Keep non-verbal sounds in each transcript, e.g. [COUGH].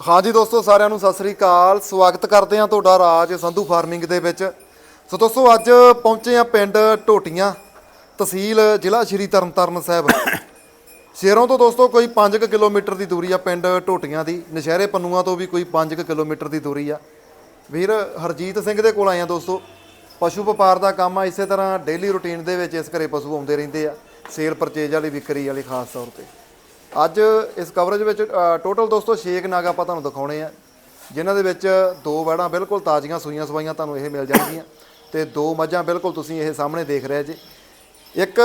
ਹਾਂਜੀ ਦੋਸਤੋ, ਸਾਰਿਆਂ ਨੂੰ ਸਤਿ ਸ੍ਰੀ ਅਕਾਲ। ਸਵਾਗਤ ਕਰਦੇ ਹਾਂ ਤੁਹਾਡਾ ਰਾਜ ਸੰਧੂ ਫਾਰਮਿੰਗ ਦੇ ਵਿੱਚ। ਸੋ ਦੋਸਤੋ, ਅੱਜ ਪਹੁੰਚੇ ਆ ਪਿੰਡ ਟੋਟੀਆਂ ਤਹਿਸੀਲ ਜ਼ਿਲ੍ਹਾ ਸ਼੍ਰੀ ਤਰਨਤਾਰਨ ਸਾਹਿਬ। ਸ਼ੇਰੋਂ ਤੋਂ ਦੋਸਤੋ, ਕੋਈ 5 ਕਿਲੋਮੀਟਰ ਦੀ ਦੂਰੀ ਆ ਪਿੰਡ ਟੋਟੀਆਂ ਦੀ। ਨਸ਼ਹਿਰੇ ਪੰਨੂਆਂ ਤੋਂ ਵੀ ਕੋਈ 5 ਕਿਲੋਮੀਟਰ ਦੀ ਦੂਰੀ ਆ। ਵੀਰ ਹਰਜੀਤ ਸਿੰਘ ਦੇ ਕੋਲ ਆਏ ਆ ਦੋਸਤੋ। ਪਸ਼ੂ ਵਪਾਰ ਦਾ ਕੰਮ ਆ, ਇਸੇ ਤਰ੍ਹਾਂ ਡੇਲੀ ਰੁਟੀਨ ਦੇ ਵਿੱਚ ਇਸ ਘਰੇ ਪਸ਼ੂ ਆਉਂਦੇ ਰਹਿੰਦੇ ਆ। ਸੇਲ ਪਰਚੇਜ ਵਾਲੀ, ਵਿਕਰੀ ਵਾਲੀ, ਖਾਸ ਤੌਰ ਤੇ। ਅੱਜ ਇਸ ਕਵਰੇਜ ਵਿੱਚ ਟੋਟਲ ਦੋਸਤੋ 6 ਨਾਗ ਆਪਾਂ ਤੁਹਾਨੂੰ ਦਿਖਾਉਣੇ ਆ ਜਿਨ੍ਹਾਂ ਦੇ ਵਿੱਚ ਦੋ ਵੜਾਂ ਬਿਲਕੁਲ ਤਾਜ਼ੀਆਂ ਸੂਈਆਂ ਸਵਾਈਆਂ ਤੁਹਾਨੂੰ ਇਹ ਮਿਲ ਜਾਣਗੀਆਂ ਤੇ ਦੋ ਮੱਝਾਂ ਬਿਲਕੁਲ ਤੁਸੀਂ ਇਹ ਸਾਹਮਣੇ ਦੇਖ ਰਹੇ ਜੇ। ਇੱਕ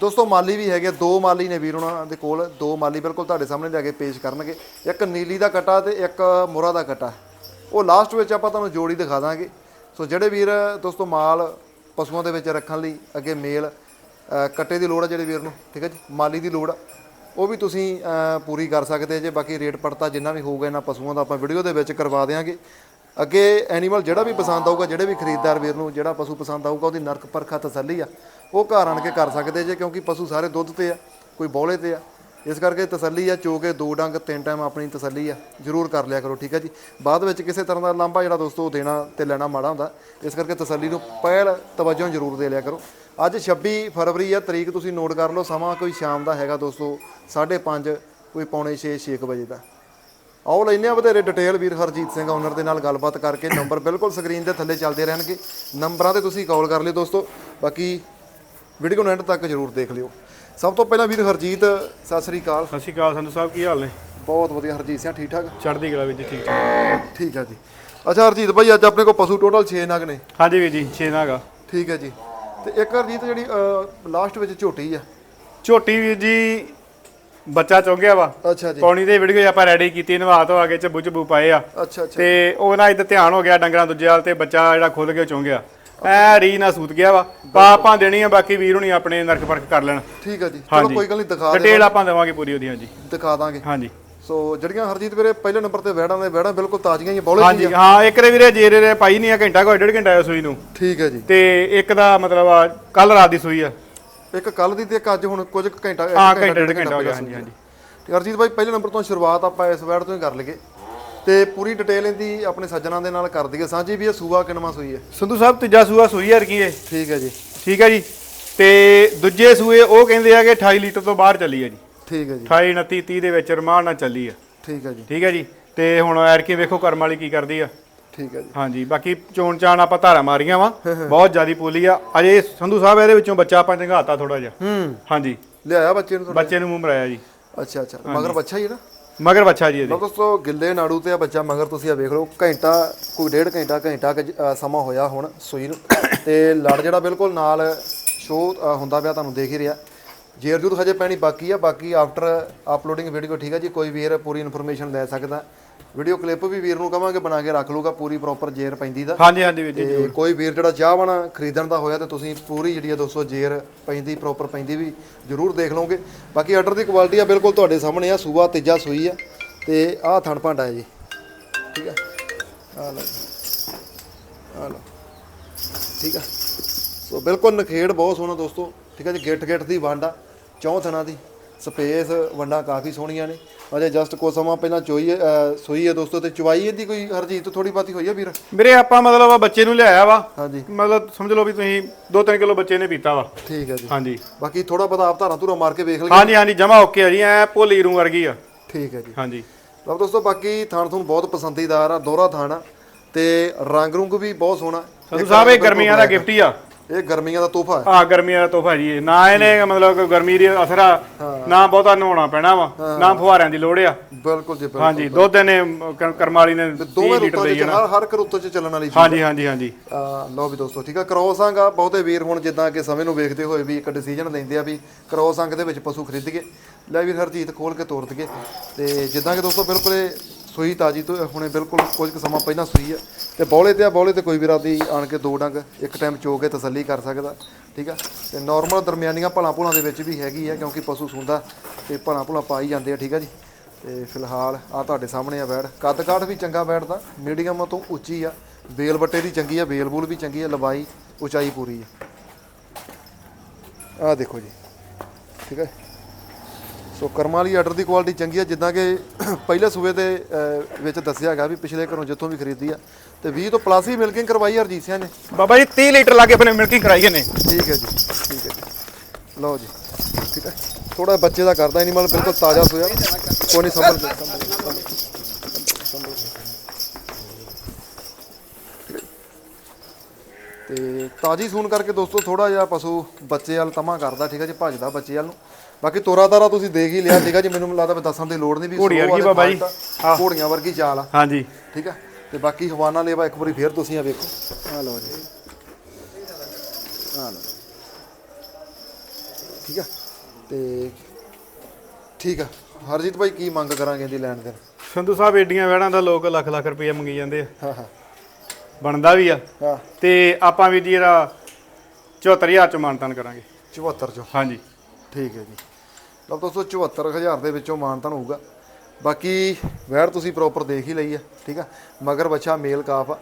ਦੋਸਤੋ ਮਾਲੀ ਵੀ ਹੈਗੇ ਦੋ ਮਾਲੀ ਨੇ ਵੀਰ ਉਹਨਾਂ ਦੇ ਕੋਲ ਦੋ ਮਾਲੀ ਬਿਲਕੁਲ ਤੁਹਾਡੇ ਸਾਹਮਣੇ ਲਿਆ ਕੇ ਪੇਸ਼ ਕਰਨਗੇ। ਇੱਕ ਨੀਲੀ ਦਾ ਕਟਾ ਤੇ ਇੱਕ ਮੁਰਾ ਦਾ ਕਟਾ। ਉਹ ਲਾਸਟ ਵਿੱਚ ਆਪਾਂ ਤੁਹਾਨੂੰ ਜੋੜੀ ਦਿਖਾ ਦਾਂਗੇ। ਸੋ ਜਿਹੜੇ ਵੀਰ ਦੋਸਤੋ ਮਾਲ ਪਸ਼ੂਆਂ ਦੇ ਵਿੱਚ ਰੱਖਣ ਲਈ ਅੱਗੇ ਮੇਲ ਅ, ਕੱਟੇ ਦੀ ਲੋੜ ਆ ਜਿਹੜੇ ਵੀਰ ਨੂੰ ਠੀਕ ਹੈ ਜੀ? ਮਾਲੀ ਦੀ ਲੋੜ ਆ। ਉਹ ਵੀ ਤੁਸੀਂ ਪੂਰੀ ਕਰ ਸਕਦੇ ਜੇ, ਬਾਕੀ ਰੇਟ ਪੜਤਾ ਜਿੰਨਾ ਵੀ ਹੋਊਗਾ ਇਹਨਾਂ ਪਸ਼ੂਆਂ ਦਾ ਆਪਾਂ ਵੀਡੀਓ ਦੇ ਵਿੱਚ ਕਰਵਾ ਦੇਵਾਂਗੇ ਅੱਗੇ ਐਨੀਮਲ ਜਿਹੜਾ ਵੀ ਪਸੰਦ ਆਊਗਾ, ਜਿਹੜੇ ਵੀ ਖਰੀਦਦਾਰ ਵੀਰ ਨੂੰ ਜਿਹੜਾ ਪਸ਼ੂ ਪਸੰਦ ਆਊਗਾ, ਉਹਦੀ ਨਰਕ ਪਰਖਾ ਤਸੱਲੀ ਆ। ਉਹ ਘਰ ਆਣ ਕੇ ਕਰ ਸਕਦੇ ਜੇ, ਕਿਉਂਕਿ ਪਸ਼ੂ ਸਾਰੇ ਦੁੱਧ ਤੇ ਆ, ਕੋਈ ਬੋਲੇ ਤੇ ਆ। ਇਸ ਕਰਕੇ ਤਸੱਲੀ ਆ, ਚੋ ਕੇ ਦੋ ਡੰਗ, ਤਿੰਨ ਟਾਈਮ ਆਪਣੀ ਤਸੱਲੀ ਆ, ਜ਼ਰੂਰ ਕਰ ਲਿਆ ਕਰੋ, ਠੀਕ ਹੈ ਜੀ? ਬਾਅਦ ਵਿੱਚ ਕਿਸੇ ਤਰ੍ਹਾਂ ਦਾ ਲਾਂਭਾ ਜਿਹੜਾ ਦੋਸਤੋ ਉਹ ਦੇਣਾ ਤੇ ਲੈਣਾ ਮਾੜਾ ਹੁੰਦਾ। ਇਸ ਕਰਕੇ ਤਸੱਲੀ ਨੂੰ ਪਹਿਲ ਤਵੱਜੋ ਜ਼ਰੂਰ ਦੇ ਲਿਆ ਕਰੋ। ਅੱਜ 26 ਫਰਵਰੀ ਆ ਤਰੀਕ ਤੁਸੀਂ ਨੋਟ ਕਰ ਲਓ ਸਮਾਂ ਕੋਈ ਸ਼ਾਮ ਦਾ ਹੈਗਾ ਦੋਸਤੋ 5:30 ਕੋਈ ਪੌਣੇ 6 6 ਵਜੇ ਦਾ। ਆਓ ਲੈਨੇ ਆ ਵਧੇਰੇ ਡਿਟੇਲ ਵੀਰ ਹਰਜੀਤ ਸਿੰਘ ਓਨਰ ਦੇ ਨਾਲ ਗੱਲਬਾਤ ਕਰਕੇ ਨੰਬਰ ਬਿਲਕੁਲ ਸਕਰੀਨ ਦੇ ਥੱਲੇ ਚੱਲਦੇ ਰਹਿਣਗੇ। ਨੰਬਰਾਂ ਤੇ ਤੁਸੀਂ ਕਾਲ ਕਰ ਲਿਓ ਦੋਸਤੋ ਬਾਕੀ ਵੀਡੀਓ ਨੂੰ ਐਂਡ ਤੱਕ ਜ਼ਰੂਰ ਦੇਖ ਲਿਓ। ਸਭ ਤੋਂ ਪਹਿਲਾਂ ਵੀਰ ਹਰਜੀਤ ਸਤਿ ਸ੍ਰੀ ਅਕਾਲ। ਸਤਿ ਸ਼੍ਰੀ ਅਕਾਲ ਸੰਧੂ ਸਾਹਿਬ ਕੀ ਹਾਲ ਨੇ? ਬਹੁਤ ਵਧੀਆ ਹਰਜੀਤ ਸਿੰਘ ਠੀਕ ਠਾਕ ਚੜ੍ਹਦੀ ਕਲਾ ਵਿੱਚ ਠੀਕ ਠਾਕ ਠੀਕ ਆ ਜੀ। ਅੱਛਾ ਹਰਜੀਤ ਭਾਈ ਅੱਜ ਆਪਣੇ ਕੋਲ ਪਸ਼ੂ ਟੋਟਲ 6 ਨਗ ਨੇ। ਹਾਂਜੀ ਵੀਰ ਜੀ ਛੇ ਨਾਗਾ ਠੀਕ ਹੈ ਜੀ। ਤੇ ਇੱਕ ਹਰਜੀਤ ਜਿਹੜੀ ਲਾਸਟ ਵਿੱਚ ਝੋਟੀ ਆ। ਝੋਟੀ ਵੀਰ ਜੀ ਬੱਚਾ ਚੁੰਗ ਗਿਆ ਵਾ। ਅੱਛਾ ਜੀ। ਪੌਣੀ ਦੇ ਵੀਡੀਓ ਆਪਾਂ ਰੈਡੀ ਕੀਤੀ ਨਵਾ ਧੋ ਕੇ ਚੱਬੂ ਚੱਬੂ ਪਾਏ ਆ। ਅੱਛਾ ਅੱਛਾ। ਤੇ ਉਹ ਨਾ ਇੱਧਰ ਧਿਆਨ ਹੋ ਗਿਆ ਡੰਗਰਾਂ ਦੂਜੇ ਵਾਲ ਤੇ ਬੱਚਾ ਜਿਹੜਾ ਖੁੱਲ ਕੇ ਚੁੰਗ ਗਿਆ। ਐ ਰੀ ਨਾ ਸੂਤ ਗਿਆ ਵਾ। ਪਾਪਾਂ ਦੇਣੀ ਆ ਬਾਕੀ ਵੀਰ ਹੁਣੀ ਆਪਣੇ ਨਰਕ ਪਰਖ ਕਰ ਲੈਣ। ਠੀਕ ਹੈ ਜੀ। ਚਲੋ ਕੋਈ ਗੱਲ ਨਹੀਂ ਦਿਖਾ ਦੇ ਡਿਟੇਲ ਆਪਾਂ ਦੇਵਾਂਗੇ ਪੂਰੀ ਉਹਦੀ ਹਾਂਜੀ ਦਿਖਾ ਦਾਂਗੇ। ਹਾਂਜੀ। ਸੋ ਜਿਹੜੀਆਂ ਹਰਜੀਤ ਵੀਰੇ ਪਹਿਲੇ ਨੰਬਰ ਤੇ ਵੈੜਾਂ ਦੇ ਵੈੜਾਂ ਬਿਲਕੁਲ ਤਾਜ਼ੀਆਂ ਹੀ ਬੌਲੇ ਹਾਂਜੀ ਹਾਂ ਇੱਕ ਰੇ ਵੀਰੇ ਜੇਰੇ ਰੇ ਪਾਈ ਨਹੀਂ ਆ ਘੰਟਾ ਕੋਈ ਡੇਢ ਘੰਟਾ ਆ ਸੂਈ ਨੂੰ। ਠੀਕ ਹੈ ਜੀ। ਤੇ ਇੱਕ ਦਾ ਮਤਲਬ ਆ ਕੱਲ ਰਾਤ ਦੀ ਸੂਈ ਆ। ਇੱਕ ਕੱਲ ਦੀ ਤੇ ਇੱਕ ਅੱਜ ਹੁਣ ਕੁਝ ਘੰਟਾ ਹਾਂ ਘੰਟਾ, ਡੇਢ ਘੰਟਾ ਹੋ ਗਿਆ ਹਾਂਜੀ ਹਾਂਜੀ। ਤੇ ਹਰਜੀਤ ਭਾਈ ਪਹਿਲੇ ਨੰਬਰ ਤੋਂ ਸ਼ੁਰੂਆਤ ਆਪਾਂ ਇਸ ਵੈੜ ਤੋਂ ਹੀ ਕਰ ਲਈਏ। ਤੇ ਪੂਰੀ ਡਿਟੇਲ ਇਹਦੀ ਆਪਣੇ ਸੱਜਣਾ ਦੇ ਨਾਲ ਕਰ ਦਈਏ। ਸਾਂਝੀ ਵੀ ਇਹ ਸੂਆ ਕਿਨਵਾ ਸੂਈ ਹੈ? ਸੰਧੂ ਸਾਹਿਬ ਤੀਜਾ ਸੂਆ ਸੂਈ ਯਾਰ ਕੀ ਹੈ ਠੀਕ ਹੈ ਜੀ। ਠੀਕ ਹੈ ਜੀ। ਤੇ ਦੂਜੇ ਸੂਏ ਉਹ ਕਹਿੰਦੇ ਆ ਕਿ 28 ਲੀਟਰ ਤੋਂ ਬਾਹਰ ਚੱਲੀ ਹੈ ਜੀ। ਠੀਕ ਹੈ ਜੀ। 28 29 30 ਦੇ ਵਿੱਚ ਰਮਾਨ ਨਾਲ ਚੱਲੀ ਆ। ਠੀਕ ਹੈ ਜੀ। ਠੀਕ ਹੈ ਜੀ? ਤੇ ਹੁਣ ਐਰ ਕੀ ਵੇਖੋ ਕਰਮ ਵਾਲੀ ਕੀ ਕਰਦੀ ਆ। ਠੀਕ ਹੈ ਜੀ। ਹਾਂਜੀ ਬਾਕੀ ਚੋਣ ਚਾਣ ਆਪਾਂ ਧਾਰਾ ਮਾਰੀਆਂ ਵਾ। ਬਹੁਤ ਜ਼ਿਆਦੀ ਪੋਲੀ ਆ। ਅਜੇ ਸੰਧੂ ਸਾਹਿਬ ਇਹਦੇ ਵਿੱਚੋਂ ਬੱਚਾ ਆਪਾਂ ਚੰਗਾਤਾ ਥੋੜਾ ਜਿਹਾ। ਹੂੰ। ਹਾਂਜੀ। ਲਿਆਇਆ ਬੱਚੇ ਨੂੰ ਥੋੜਾ ਬੱਚੇ ਨੂੰ ਮੂੰਹ ਮਰਾਇਆ ਜੀ। ਅੱਛਾ ਅੱਛਾ। ਮਗਰ ਬੱਚਾ ਹੀ ਹੈ ਨਾ? ਮਗਰ ਬੱਚਾ ਜੀ ਇਹਦੇ। ਦੋਸਤੋ ਗਿੱਲੇ ਨਾੜੂ ਤੇ ਆ ਬੱਚਾ ਮਗਰ ਤੁਸੀਂ ਆ ਵੇਖ ਲਓ ਘੰਟਾ ਕੋਈ ਡੇਢ ਘੰਟਾ ਘੰਟਾ ਕੁ ਸਮਾਂ ਹੋਇਆ ਹੁਣ ਸੂਈ ਨੂੰ। ਤੇ ਲੜ ਜਿਹੜਾ ਬਿਲਕੁਲ ਨਾਲ ਸ਼ੋ ਹੁੰਦਾ ਪਿਆ ਤੁਹਾਨੂੰ ਦੇਖ ਹੀ ਰਿਹਾ। ਜੇਰ ਜੂਦ ਹਜੇ ਪੈਣੀ ਬਾਕੀ ਆ ਬਾਕੀ ਆਫਟਰ ਅਪਲੋਡਿੰਗ ਵੀਡੀਓ ਠੀਕ ਹੈ ਜੀ ਕੋਈ ਵੀਰ ਪੂਰੀ ਇਨਫੋਰਮੇਸ਼ਨ ਲੈ ਸਕਦਾ। ਵੀਡੀਓ ਕਲਿੱਪ ਵੀ ਵੀਰ ਨੂੰ ਕਵਾਂਗੇ ਬਣਾ ਕੇ ਰੱਖ ਲੂਗਾ ਪੂਰੀ ਪ੍ਰੋਪਰ ਜੇਰ ਪੈਂਦੀ ਦਾ। ਹਾਂਜੀ ਹਾਂਜੀ ਵੀਰ ਜੀ ਤੇ ਕੋਈ ਵੀਰ ਜਿਹੜਾ ਚਾਹਵਾਨਾ ਖਰੀਦਣ ਦਾ ਹੋਇਆ ਤੇ ਤੁਸੀਂ ਪੂਰੀ ਜਿਹੜੀ ਆ 200 ਜੇਰ ਪੈਂਦੀ ਪ੍ਰੋਪਰ ਪੈਂਦੀ ਵੀ ਜਰੂਰ ਦੇਖ ਲਓਗੇ। ਬਾਕੀ ਆਰਡਰ ਦੀ ਕੁਆਲਿਟੀ ਆ ਬਿਲਕੁਲ ਤੁਹਾਡੇ ਸਾਹਮਣੇ ਆ ਸੂਆ ਤੀਜਾ ਸੂਈ ਆ ਤੇ ਆਹ ਥਣ ਭਾਂਡਾ ਹੈ ਜੀ। ਠੀਕ ਆ? ਆ ਲਓ ਆ ਲਓ। ਠੀਕ ਆ? ਸੋ ਬਿਲਕੁਲ ਨਖੇੜ ਬਹੁਤ ਸੋਹਣਾ ਦੋਸਤੋ। ਠੀਕ ਆ ਜੀ ਗਿੱਟ ਗਿੱਟ ਦੀ ਵੰਡਾ ਚੌਂ ਥਣਾ ਦੀ। ਸਪੇਸ ਵੰਡਾ ਕਾਫੀ ਸੋਹਣੀਆਂ ਨੇ। ਅਜੇ ਜਸਟ ਕੋ ਸਮਾਂ ਪਹਿਲਾਂ ਚੋਈ ਸੂਈ ਹੈ ਦੋਸਤੋ ਤੇ ਚੁਵਾਈ ਇਹਦੀ ਕੋਈ ਹਰਜੀਤ ਥੋੜੀ ਬਾਤੀ ਹੋਈ ਆ ਵੀਰ? ਵੀਰੇ ਆਪਾਂ ਮਤਲਬ ਬੱਚੇ ਨੂੰ ਲਿਆਇਆ ਵਾ। ਹਾਂਜੀ। ਮਤਲਬ ਸਮਝ ਲਓ ਵੀ ਤੁਸੀਂ 2-3 ਕਿਲੋ ਬੱਚੇ ਨੇ ਪੀਤਾ ਵਾ। ਠੀਕ ਹੈ ਜੀ। ਹਾਂਜੀ। ਬਾਕੀ ਥੋੜਾ ਬਹੁਤਾ ਆਪ ਧਾਰਾਂ ਧੂਰਾ ਮਾਰ ਕੇ ਵੇਖ ਲਈਏ। ਹਾਂਜੀ ਹਾਂਜੀ ਜਮਾ ਓਕੇ ਆ ਜੀ ਐ ਭੋਲੀ ਰੂ ਵਰਗੀ ਆ। ਠੀਕ ਹੈ ਜੀ। ਹਾਂਜੀ। ਲਓ ਦੋਸਤੋ ਬਾਕੀ ਥਾਣ ਤੁਹਾਨੂੰ ਬਹੁਤ ਪਸੰਦੀਦਾਰ ਆ ਦੋਹਰਾ ਥਾਣ ਤੇ ਰੰਗ ਰੁੰਗ ਵੀ ਬਹੁਤ ਸੋਹਣਾ। ਸੰਧੂ ਸਾਹਿਬ ਇਹ ਗਰਮੀਆਂ ਦਾ ਗਿਫਟ ਹੀ ਆ। ਇਹ ਗਰਮੀਆਂ ਦਾ ਤੋਹਫਾ ਹੈ। ਆ ਗਰਮੀਆਂ ਦਾ ਤੋਹਫਾ ਜੀ ਇਹ। ਨਾ ਇਹਨੇ ਮਤਲਬ ਕੋਈ ਗਰਮੀ ਦੀ ਅਸਰ ਆ ਨਾ ਬਹੁਤਾ ਨਹਾਉਣਾ ਪੈਣਾ ਵਾ ਨਾ ਫੁਹਾਰਿਆਂ ਦੀ ਲੋੜ ਆ। ਬਿਲਕੁਲ ਜੀ ਬਿਲਕੁਲ। ਹਾਂਜੀ ਦੁੱਧ ਇਹਨੇ ਕ- ਕਰਮ ਵਾਲੀ ਨੇ 30 ਦੋਵੇਂ ਲੀਟਰ ਰੁੱਤਾਂ ਲਈ ਵਿੱਚ ਜਾਣਾ। ਹਰ ਹਰ ਇੱਕ ਰੁੱਤ 'ਚ ਚੱਲਣ ਵਾਲੀ ਚੀਜ਼ ਹਾਂਜੀ ਹਾਂਜੀ ਹਾਂਜੀ। ਲਓ ਵੀ ਦੋਸਤੋ ਠੀਕ ਆ ਕ੍ਰੋਸ ਅੰਗ ਆ ਬਹੁਤੇ ਵੀਰ ਹੁਣ ਜਿੱਦਾਂ ਕਿ ਸਮੇਂ ਨੂੰ ਵੇਖਦੇ ਹੋਏ ਵੀ ਇੱਕ ਡਿਸੀਜਨ ਲੈਂਦੇ ਆ ਵੀ ਕ੍ਰੋਸ ਅੰਗ ਦੇ ਵਿੱਚ ਪਸ਼ੂ ਖਰੀਦੀਏ। ਲੈ ਵੀਰ ਹਰਜੀਤ ਖੋਲ ਕੇ ਤੋਰ ਦਈਏ। ਤੇ ਜਿੱਦਾਂ ਕਿ ਦੋਸਤੋ ਬਿਲਕੁਲ ਇਹ ਸੂਈ ਤਾਜੀ ਤੋਂ ਹੁਣੇ ਬਿਲਕੁਲ ਕੁਝ ਕੁ ਸਮਾਂ ਪਹਿਲਾਂ ਸੂਈ ਹੈ ਤੇ ਬੌਲੇ ਤੇ ਆ, ਬੌਲੇ ਤੇ ਕੋਈ ਵੀਰ ਆਪਦੀ ਆਣ ਕੇ ਦੋ ਡੰਗ ਇੱਕ ਟਾਈਮ ਚੋ ਕੇ ਤਸੱਲੀ ਕਰ ਸਕਦਾ, ਠੀਕ ਆ? ਤੇ ਨਾਰਮਲ ਦਰਮਿਆਨੀਆਂ ਭਲਾ ਭੁਲਾਂ ਦੇ ਵਿੱਚ ਵੀ ਹੈਗੀ ਆ, ਕਿਉਂਕਿ ਪਸ਼ੂ ਸੁੰਦਾ ਤੇ ਭਲਾ ਭੁਲਾ ਪਾਈ ਜਾਂਦੇ ਆ, ਠੀਕ ਆ ਜੀ? ਤੇ ਫਿਲਹਾਲ ਆ ਤੁਹਾਡੇ ਸਾਹਮਣੇ ਆ ਬੈੜ। ਕੱਦ ਕਾਠ ਵੀ ਚੰਗਾ ਬੈੜ ਦਾ, ਮੀਡੀਅਮ ਤੋਂ ਉੱਚੀ ਆ। ਬੇਲ ਬੱਟੇ ਦੀ ਚੰਗੀ ਆ, ਬੇਲ ਬੂਲ ਵੀ ਚੰਗੀ ਆ, ਲੰਬਾਈ, ਉਚਾਈ ਪੂਰੀ ਆ। ਆ ਦੇਖੋ ਜੀ, ਠੀਕ ਹੈ ਸੋ ਕਰਮਾਂ ਵਾਲੀ ਆਰਡਰ ਦੀ ਕੁਆਲਿਟੀ ਚੰਗੀ ਹੈ ਜਿੱਦਾਂ ਕਿ [COUGHS] ਪਹਿਲੇ ਸੂਬੇ ਦੇ ਵਿੱਚ ਦੱਸਿਆ ਹੈਗਾ ਵੀ ਪਿਛਲੇ ਘਰੋਂ ਜਿੱਥੋਂ ਵੀ ਖਰੀਦੀ ਆ। ਤੇ 20 ਤੋਂ ਪਲੱਸ ਹੀ ਮਿਲਕਿੰਗ ਕਰਵਾਈ ਹਰਜੀਤ ਸਿੰਘ ਨੇ। ਬਾਬਾ ਜੀ 30 ਲੀਟਰ ਲਾ ਕੇ ਆਪਣੇ ਮਿਲਕਿੰਗ ਕਰਾਈ ਨੇ ਠੀਕ ਹੈ ਜੀ ਠੀਕ ਹੈ ਜੀ। ਲਓ ਜੀ ਠੀਕ ਹੈ। ਥੋੜਾ ਬੱਚੇ ਦਾ ਕਰਦਾ ਐਨੀਮਲ ਬਿਲਕੁਲ ਤਾਜ਼ਾ ਸੋਇਆ। ਕੋਈ ਨਹੀਂ ਸੰਭਲ ਕੇ ਸੰਭਲ ਕੇ, ਸੰਭਲ ਕੇ, ਸੰਭਲ ਕੇ। ਤੇ ਤਾਜੀ ਸੂਣ ਕਰਕੇ ਦੋਸਤੋ ਥੋੜਾ ਜਿਹਾ ਪਸ਼ੂ ਬੱਚੇ ਵਾਲ ਤਮਾ ਕਰਦਾ ਠੀਕ ਹੈ ਜੀ ਭੱਜਦਾ ਬੱਚੇ ਵਾਲ ਨੂੰ। ਬਾਕੀ ਤੋਰਾ ਤਾਰਾ ਤੁਸੀਂ ਦੇਖ ਹੀ ਲਿਆ ਠੀਕ ਹੈ ਜੀ ਮੈਨੂੰ ਲੱਗਦਾ ਵੀ ਦੱਸਣ ਦੀ ਲੋੜ ਨਹੀਂ ਵੀ ਘੋੜੀ slow ਵਰਗੀ ਬਾਬਾ ਜੀ। ਘੋੜੀਆਂ ਵਰਗੀ ਚਾਲ ਆ। ਹਾਂਜੀ। ਠੀਕ ਹੈ ਤੇ ਬਾਕੀ ਹਵਾਨਾ ਲੇਵਾ ਇੱਕ ਵਾਰੀ ਫੇਰ ਤੁਸੀਂ ਆ ਵੇਖੋ। ਆ ਲਓ ਜੀ। ਆ ਲਓ। ਠੀਕ ਆ ਤੇ ਠੀਕ ਆ ਹਰਜੀਤ ਭਾਈ ਕੀ ਮੰਗ ਕਰਾਂਗੇ ਇਹਦੀ ਲੈਣ ਦੇ ਸੰਧੂ ਸਾਹਿਬ ਏਡੀਆਂ ਵੈੜਾਂ ਦਾ ਲੋਕ ਲੱਖ ਲੱਖ ਰੁਪਏ ਮੰਗੀ ਜਾਂਦੇ ਆ। ਹਾਂ ਹਾਂ। ਬਣਦਾ ਵੀ ਆ। ਹਾਂ। ਤੇ ਆਪਾਂ ਵੀ ਜੀ ਇਹਦਾ 74000 ਚ ਮਾਨਤਾਨ ਕਰਾਂਗੇ। 74 ਚੋਂ? ਹਾਂਜੀ। ਠੀਕ ਹੈ ਜੀ। ਲਓ ਦੋਸਤੋ 74000 ਦੇ ਵਿੱਚੋਂ ਮਾਨਤਨ ਹੋਊਗਾ। ਬਾਕੀ ਵੈਰ ਤੁਸੀਂ ਪ੍ਰੋਪਰ ਦੇਖ ਹੀ ਲਈ ਆ ਠੀਕ ਆ? ਮਗਰ ਬੱਚਾ ਮੇਲ ਕਾਫ ਆ।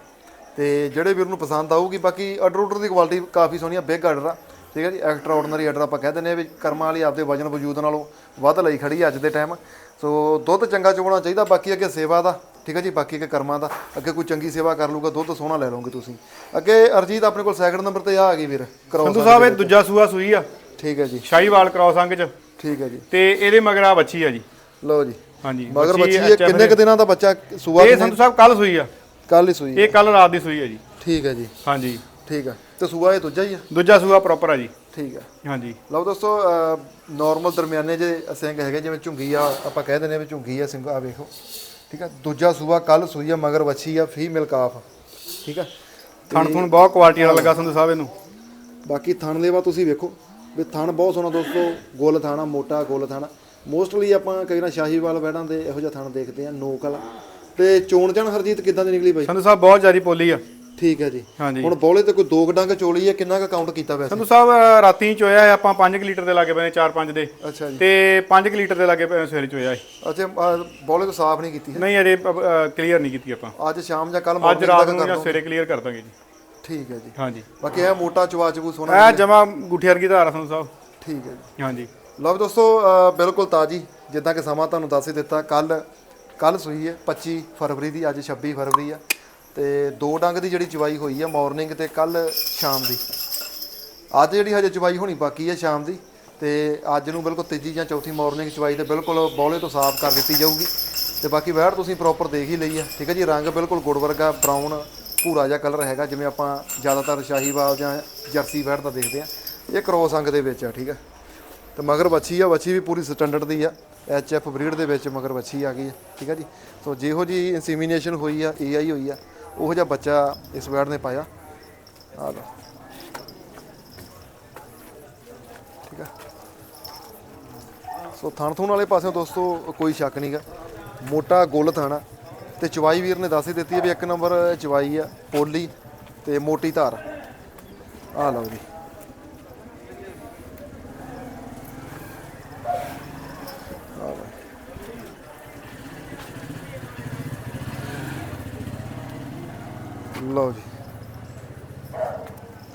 ਤੇ ਜਿਹੜੇ ਵੀਰ ਨੂੰ ਪਸੰਦ ਆਊਗੀ ਬਾਕੀ ਆਰਡਰ ਆਰਡਰ ਦੀ ਕੁਆਲਿਟੀ ਕਾਫੀ ਸੋਹਣੀ ਆ ਬਿਗ ਆਰਡਰ ਆ। ਠੀਕ ਹੈ ਜੀ ਐਕਸਟਰਾ ਆਰਡੀਨਰੀ ਆਰਡਰ ਆਪਾਂ ਕਹਿ ਦਿੰਦੇ ਆ ਵੀ ਕਰਮਾਂ ਵਾਲੀ ਆਪਦੇ ਵਜਨ ਵਜੂਦ ਨਾਲੋਂ ਵੱਧ ਲਈ ਖੜੀ ਅੱਜ ਦੇ ਟਾਈਮ ਸੋ ਦੁੱਧ ਚੰਗਾ ਚੋਣਾ ਚਾਹੀਦਾ ਬਾਕੀ ਅੱਗੇ ਸੇਵਾ ਦਾ ਠੀਕ ਹੈ ਜੀ ਬਾਕੀ ਅੱਗੇ ਕਰਮਾਂ ਦਾ ਅੱਗੇ ਕੋਈ ਚੰਗੀ ਸੇਵਾ ਕਰ ਲੂਗਾ ਦੁੱਧ ਸੋਹਣਾ ਲੈ ਲਓਗੇ ਤੁਸੀਂ। ਅੱਗੇ ਅਰਜੀਤ ਆਪਣੇ ਕੋਲ ਸੈਕਿੰਡ ਨੰਬਰ ਤੇ ਆ ਆ ਗਈ ਵੀਰ ਕਰੋ ਸੰਧੂ ਸਾਹਿਬ ਇਹ ਦੂਜਾ ਸੂਆ ਸੂਈ ਆ। ਠੀਕ ਹੈ ਜੀ। ਸ਼ਾਹੀਵਾਲ ਕ੍ਰਾਸ ਅੰਗ ਚ। ਠੀਕ ਹੈ ਜੀ। ਤੇ ਇਹਦੇ ਮਗਰ ਆ ਬੱਚੀ ਆ ਜੀ। ਲਓ ਜੀ। ਹਾਂਜੀ ਮਗਰ ਬੱਚੀ ਇਹ ਕਿੰਨੇ ਕ ਦਿਨਾਂ ਦਾ ਬੱਚਾ ਸੂਆ ਇਹ ਸੰਧੂ ਸਾਹਿਬ ਕੱਲ ਸੂਈ ਆ। ਕੱਲ ਹੀ ਸੂਈ। ਇਹ ਕੱਲ ਰਾਤ ਦੀ ਸੂਈ ਆ ਜੀ। ਠੀਕ ਹੈ ਜੀ। ਹਾਂਜੀ। ਠੀਕ ਹੈ ਤੇ ਸੂਆ ਇਹ ਦੂਜਾ ਹੀ ਆ? ਦੂਜਾ ਸੂਆ ਪ੍ਰੋਪਰ ਆ ਜੀ। ਠੀਕ ਹੈ ਹਾਂਜੀ। ਲਓ ਦੋਸਤੋ ਨਾਰਮਲ ਦਰਮਿਆਨੇ ਜੇ ਸਿੰਘ ਹੈਗੇ ਜਿਵੇਂ ਝੁੰਗੀ ਆ ਆਪਾਂ ਕਹਿ ਦਿੰਦੇ ਆ ਵੀ ਝੁੰਗੀ ਆ ਸਿੰਘ ਆ ਵੇਖੋ। ਠੀਕ ਹੈ ਦੂਜਾ ਸੂਆ ਕੱਲ ਸੂਈ ਆ ਮਗਰ ਵੱਛੀ ਆ ਫੀਮੇਲ ਕਾਫ ਠੀਕ ਹੈ ਥਣ ਥੁਣ ਬਹੁਤ ਕੁਆਲਿਟੀ ਵਾਲਾ ਲੱਗਾ ਸੰਧੂ ਸਾਹਿਬ ਇਹਨੂੰ। ਬਾਕੀ ਥਣ ਦੇਵਾ ਤੁਸੀਂ ਵੇਖੋ ਵੀ ਥਣ ਬਹੁਤ ਸੋਹਣਾ ਦੋਸਤੋ ਗੋਲ ਥਾਣਾ ਮੋਟਾ ਗੋਲ ਥਾਣਾ। ਮੋਸਟਲੀ ਆਪਾਂ ਕਈ ਨਾ ਸ਼ਾਹੀਵਾਲ ਬੈੜਾਂ ਦੇ ਇਹੋ ਜਿਹਾ ਥਣ ਦੇਖਦੇ ਆ ਨੋਕ ਵਾਲਾ। ਤੇ ਚੋਣ ਜਣ ਹਰਜੀਤ ਕਿੱਦਾਂ ਦੀ ਨਿਕਲੀ ਬਾਈ? ਸੰਧੂ ਸਾਹਿਬ ਬਹੁਤ ਜ਼ਿਆਦੀ ਪੋਲੀ ਆ। ਠੀਕ ਹੈ ਜੀ। ਹਾਂਜੀ। ਹੁਣ ਬੋਲੇ ਤੇ ਕੋਈ ਦੋ ਡੰਗ ਚੋਲੀ ਹੈ ਕਿੰਨਾ ਕੁ ਕਾਊਂਟ ਕੀਤਾ ਵੈਸੇ? ਸੰਧੂ ਸਾਹਿਬ ਰਾਤੀ ਚੋਇਆ ਹੈ ਆਪਾਂ 5 ਲੀਟਰ ਦੇ ਲਾਗੇ ਪਏ 4-5 ਦੇ। ਅੱਛਾ ਜੀ। ਤੇ 5 ਲੀਟਰ ਦੇ ਲਾਗੇ ਪਏ ਸਵੇਰੇ ਚੋਇਆ ਹੈ। ਅੱਛਾ ਬੋਲੇ ਤੋਂ ਸਾਫ਼ ਨਹੀਂ ਕੀਤੀ ਹੈ? ਨਹੀਂ ਅਜੇ ਕਲੀਅਰ ਨਹੀਂ ਕੀਤੀ ਆਪਾਂ। ਅੱਜ ਸ਼ਾਮ ਜਾਂ ਕੱਲ ਅੱਜ ਰਾਤ ਨੂੰ ਜਾਂ ਸਵੇਰੇ ਕਲੀਅਰ ਕਰ ਦਾਂਗੇ ਜੀ। ਠੀਕ ਹੈ ਜੀ। ਹਾਂਜੀ। ਬਾਕੀ ਇਹ ਮੋਟਾ ਚਵਾ ਚਬੂ ਸੋਨਾ ਇਹ ਜਮਾ ਗੁੱਠੀ ਵਰਗੀ ਧਾਰ ਸੰਧੂ ਸਾਹਿਬ। ਠੀਕ ਹੈ ਜੀ। ਹਾਂਜੀ। ਲਓ ਦੋਸਤੋ ਬਿਲਕੁਲ ਤਾਜੀ ਜਿੱਦਾਂ ਕਿ ਸਮਾਂ ਤੁਹਾਨੂੰ ਦੱਸ ਹੀ ਦਿੱਤਾ ਕੱਲ ਕੱਲ ਸੂਈ ਹੈ 25 ਫਰਵਰੀ ਦੀ ਅੱਜ 26 ਫਰਵਰੀ ਆ। ਤੇ ਦੋ ਡੰਗ ਦੀ ਜਿਹੜੀ ਚਵਾਈ ਹੋਈ ਆ ਮਾਰਨਿੰਗ ਤੇ ਕੱਲ ਸ਼ਾਮ ਦੀ। ਅੱਜ ਜਿਹੜੀ ਹਜੇ ਚਵਾਈ ਹੋਣੀ ਬਾਕੀ ਹੈ ਸ਼ਾਮ ਦੀ ਤੇ ਅੱਜ ਨੂੰ ਬਿਲਕੁਲ ਤੀਜੀ ਜਾਂ ਚੌਥੀ ਮਾਰਨਿੰਗ ਚਵਾਈ ਤੇ ਬਿਲਕੁਲ ਬੌਲੇ ਤੋਂ ਸਾਫ਼ ਕਰ ਦਿੱਤੀ ਜਾਊਗੀ। ਤੇ ਬਾਕੀ ਵੈੜ ਤੁਸੀਂ ਪ੍ਰੋਪਰ ਦੇਖ ਹੀ ਲਈ ਹੈ ਠੀਕ ਹੈ ਜੀ? ਰੰਗ ਬਿਲਕੁਲ ਗੁੜ ਵਰਗਾ ਬਰਾਊਨ ਭੂਰਾ ਜਿਹਾ ਕਲਰ ਹੈਗਾ, ਜਿਵੇਂ ਆਪਾਂ ਜ਼ਿਆਦਾਤਰ ਸ਼ਾਹੀਵਾਲ ਜਾਂ ਜਰਸੀ ਵੈੜ ਦਾ ਦੇਖਦੇ ਆ। ਇਹ ਕਰੋਸ ਅੰਗ ਦੇ ਵਿੱਚ ਆ, ਠੀਕ ਹੈ ਤੇ ਮਗਰ ਵੱਛੀ ਆ, ਵੱਛੀ ਵੀ ਪੂਰੀ ਸਟੈਂਡਰਡ ਦੀ ਆ। ਐਚ ਐਫ ਬਰੀਡ ਦੇ ਵਿੱਚ ਮਗਰ ਵੱਛੀ ਆ ਗਈ ਆ, ਠੀਕ ਹੈ ਜੀ? ਸੋ ਜਿਹੋ ਜੀ ਇਨਸੀਮੀਨੇਸ਼ਨ ਹੋਈ ਆ ਏਆਈ ਹੋਈ ਆ ਉਹੋ ਜਿਹਾ ਬੱਚਾ ਇਸ ਵੈੜ ਨੇ ਪਾਇਆ। ਆ ਲਓ। ਠੀਕ ਆ। ਸੋ ਥਣ ਥੂਣ ਵਾਲੇ ਪਾਸਿਓਂ ਦੋਸਤੋ ਕੋਈ ਸ਼ੱਕ ਨਹੀਂਗਾ ਮੋਟਾ ਗੁੱਲ ਥਾਣਾ ਤੇ ਚਵਾਈ ਵੀਰ ਨੇ ਦੱਸ ਹੀ ਦਿੱਤੀ ਹੈ ਵੀ ਇੱਕ ਨੰਬਰ ਚਵਾਈ ਆ, ਪੋਲੀ ਤੇ ਮੋਟੀ ਧਾਰ। ਆ ਲਓ ਜੀ। ਲਓ ਜੀ।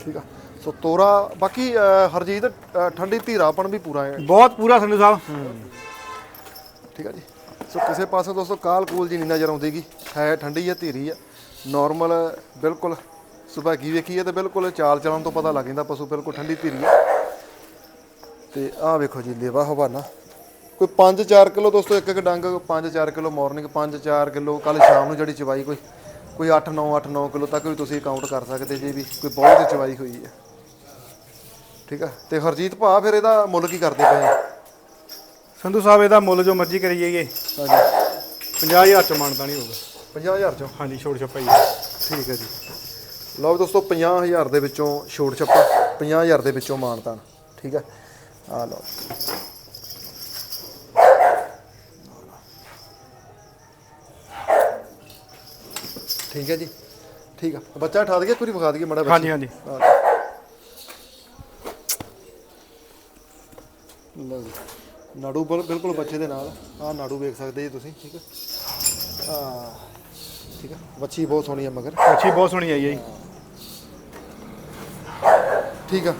ਠੀਕ ਆ। ਸੋ ਤੋਰਾ ਬਾਕੀ ਹਰਜੀਤ ਠੰਡੀ ਧੀਰਾਪਣ ਵੀ ਪੂਰਾ ਹੈ। ਬਹੁਤ ਪੂਰਾ ਸੰਧੂ ਸਾਹਿਬ। ਠੀਕ ਆ ਜੀ। ਸੋ ਕਿਸੇ ਪਾਸੇ ਦੋਸਤੋ ਕਾਲ ਕੂਲ ਜੀ ਨਹੀਂ ਨਜ਼ਰ ਆਉਂਦੀਗੀ। ਹੈ ਠੰਡੀ ਹੈ ਧੀਰੀ ਆ ਨਾਰਮਲ ਬਿਲਕੁਲ। ਸਵੇਰ ਕੀ ਵੇਖੀ ਹੈ ਤੇ ਬਿਲਕੁਲ ਚਾਲ ਚੱਲਣ ਤੋਂ ਪਤਾ ਲੱਗ ਜਾਂਦਾ ਪਸ਼ੂ ਬਿਲਕੁਲ ਠੰਡੀ ਧੀਰੀ ਆ ਤੇ ਆਹ ਵੇਖੋ ਜੀ ਲੇਵਾ ਹਵਾਨਾ। ਕੋਈ 5-4 ਕਿਲੋ ਦੋਸਤੋ ਇੱਕ ਇੱਕ ਡੰਗ 5-4 ਕਿਲੋ ਮਾਰਨਿੰਗ 5-4 ਕਿਲੋ ਕੱਲ ਸ਼ਾਮ ਨੂੰ ਜਿਹੜੀ ਚਵਾਈ ਕੋਈ। ਕੋਈ 8-9 8-9 ਕਿਲੋ ਤੱਕ ਵੀ ਤੁਸੀਂ ਕਾਊਂਟ ਕਰ ਸਕਦੇ ਜੇ ਵੀ ਕੋਈ ਬਹੁਤ ਚਵਾਈ ਹੋਈ ਹੈ। ਠੀਕ ਆ? ਤੇ ਹਰਜੀਤ ਭਾ ਫਿਰ ਇਹਦਾ ਮੁੱਲ ਕੀ ਕਰਦੇ ਪਏ? ਆ? ਸੰਧੂ ਸਾਹਿਬ ਇਹਦਾ ਮੁੱਲ ਜੋ ਮਰਜ਼ੀ ਕਰੀ ਜਾਈਏ ਹਾਂਜੀ। 50000 ਚ ਮਾਨਤਾ ਨਹੀਂ ਹੋਊਗਾ। 50000 ਚੋਂ? ਹਾਂਜੀ ਛੋੜ ਛਪਾਈ ਠੀਕ ਹੈ ਜੀ। ਲਓ ਵੀ ਦੋਸਤੋ 50000 ਦੇ ਵਿੱਚੋਂ ਛੋਟ ਛੱਪਾ 50000 ਦੇ ਵਿੱਚੋਂ ਮਾਨਤਾਨ ਠੀਕ ਹੈ ਆ ਲਓ। ਠੀਕ ਹੈ ਜੀ। ਠੀਕ ਆ। ਬੱਚਾ ਠਾ ਦਈਏ ਕੋਈ ਵਿਖਾ ਦਈਏ ਮੜਾ ਹਾਂਜੀ ਹਾਂਜੀ। ਲਓ ਜੀ। ਨਾੜੂ ਬਿਲ- ਬਿਲਕੁਲ ਬੱਚੇ ਦੇ ਨਾਲ। ਆਹ ਨਾੜੂ ਵੇਖ ਸਕਦੇ ਜੀ ਤੁਸੀਂ ਠੀਕ ਹੈ ਆ ਠੀਕ ਹੈ ਬੱਚੀ ਬਹੁਤ ਸੋਹਣੀ ਹੈ ਮਗਰ। ਅੱਛੀ ਬਹੁਤ ਸੋਹਣੀ ਆਈ ਹੈ ਜੀ। ਠੀਕ ਆ।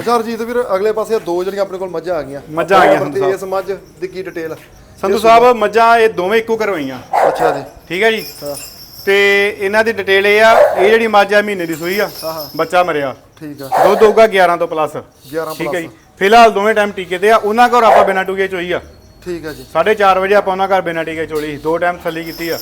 ਅੱਛਾ ਰਜੀਤ ਵੀਰ ਅਗਲੇ ਪਾਸੇ ਦੋ ਜਿਹੜੀਆਂ ਆਪਣੇ ਕੋਲ ਮੱਝਾਂ ਆ ਗਈਆਂ। ਮੱਝਾਂ ਆ ਗਈਆਂ ਤੇ ਸੰਧੂ ਇਸ ਮੱਝ ਦੀ ਕੀ ਡਿਟੇਲ ਸੰਧੂ ਸਾਹਿਬ ਮੱਝਾਂ ਇਹ ਦੋਵੇਂ ਇੱਕੋ ਕਰਵਾਈਆਂ ਅੱਛਾ ਜੀ। ਠੀਕ ਹੈ ਜੀ। ਹਾਂ। ਤੇ ਇਹਨਾਂ ਦੀ ਡਿਟੇਲ ਇਹ ਆ ਇਹ ਜਿਹੜੀ ਮੱਝ ਆ ਮਹੀਨੇ ਦੀ ਸੂਈ ਆ। ਬੱਚਾ ਮਰਿਆ। ਠੀਕ ਆ। ਦੁੱਧ ਹੋਊਗਾ 11 ਤੋਂ ਪਲੱਸ 11 ਠੀਕ ਹੈ ਜੀ। ਫਿਲਹਾਲ ਦੋਵੇਂ ਟਾਈਮ ਟੀਕੇ ਤੇ ਆ ਉਹਨਾਂ ਘਰ ਆਪਾਂ ਬਿਨਾਂ ਟੂਕੇ ਚੋਈ ਆ। ਠੀਕ ਆ ਜੀ। 4:30 ਵਜੇ ਆਪਾਂ ਉਹਨਾਂ ਘਰ ਬਿਨਾਂ ਟੀਕੇ ਚੋਲੀ। ਦੋ ਟਾਈਮ ਥੱਲੀ ਕੀਤੀ ਆ।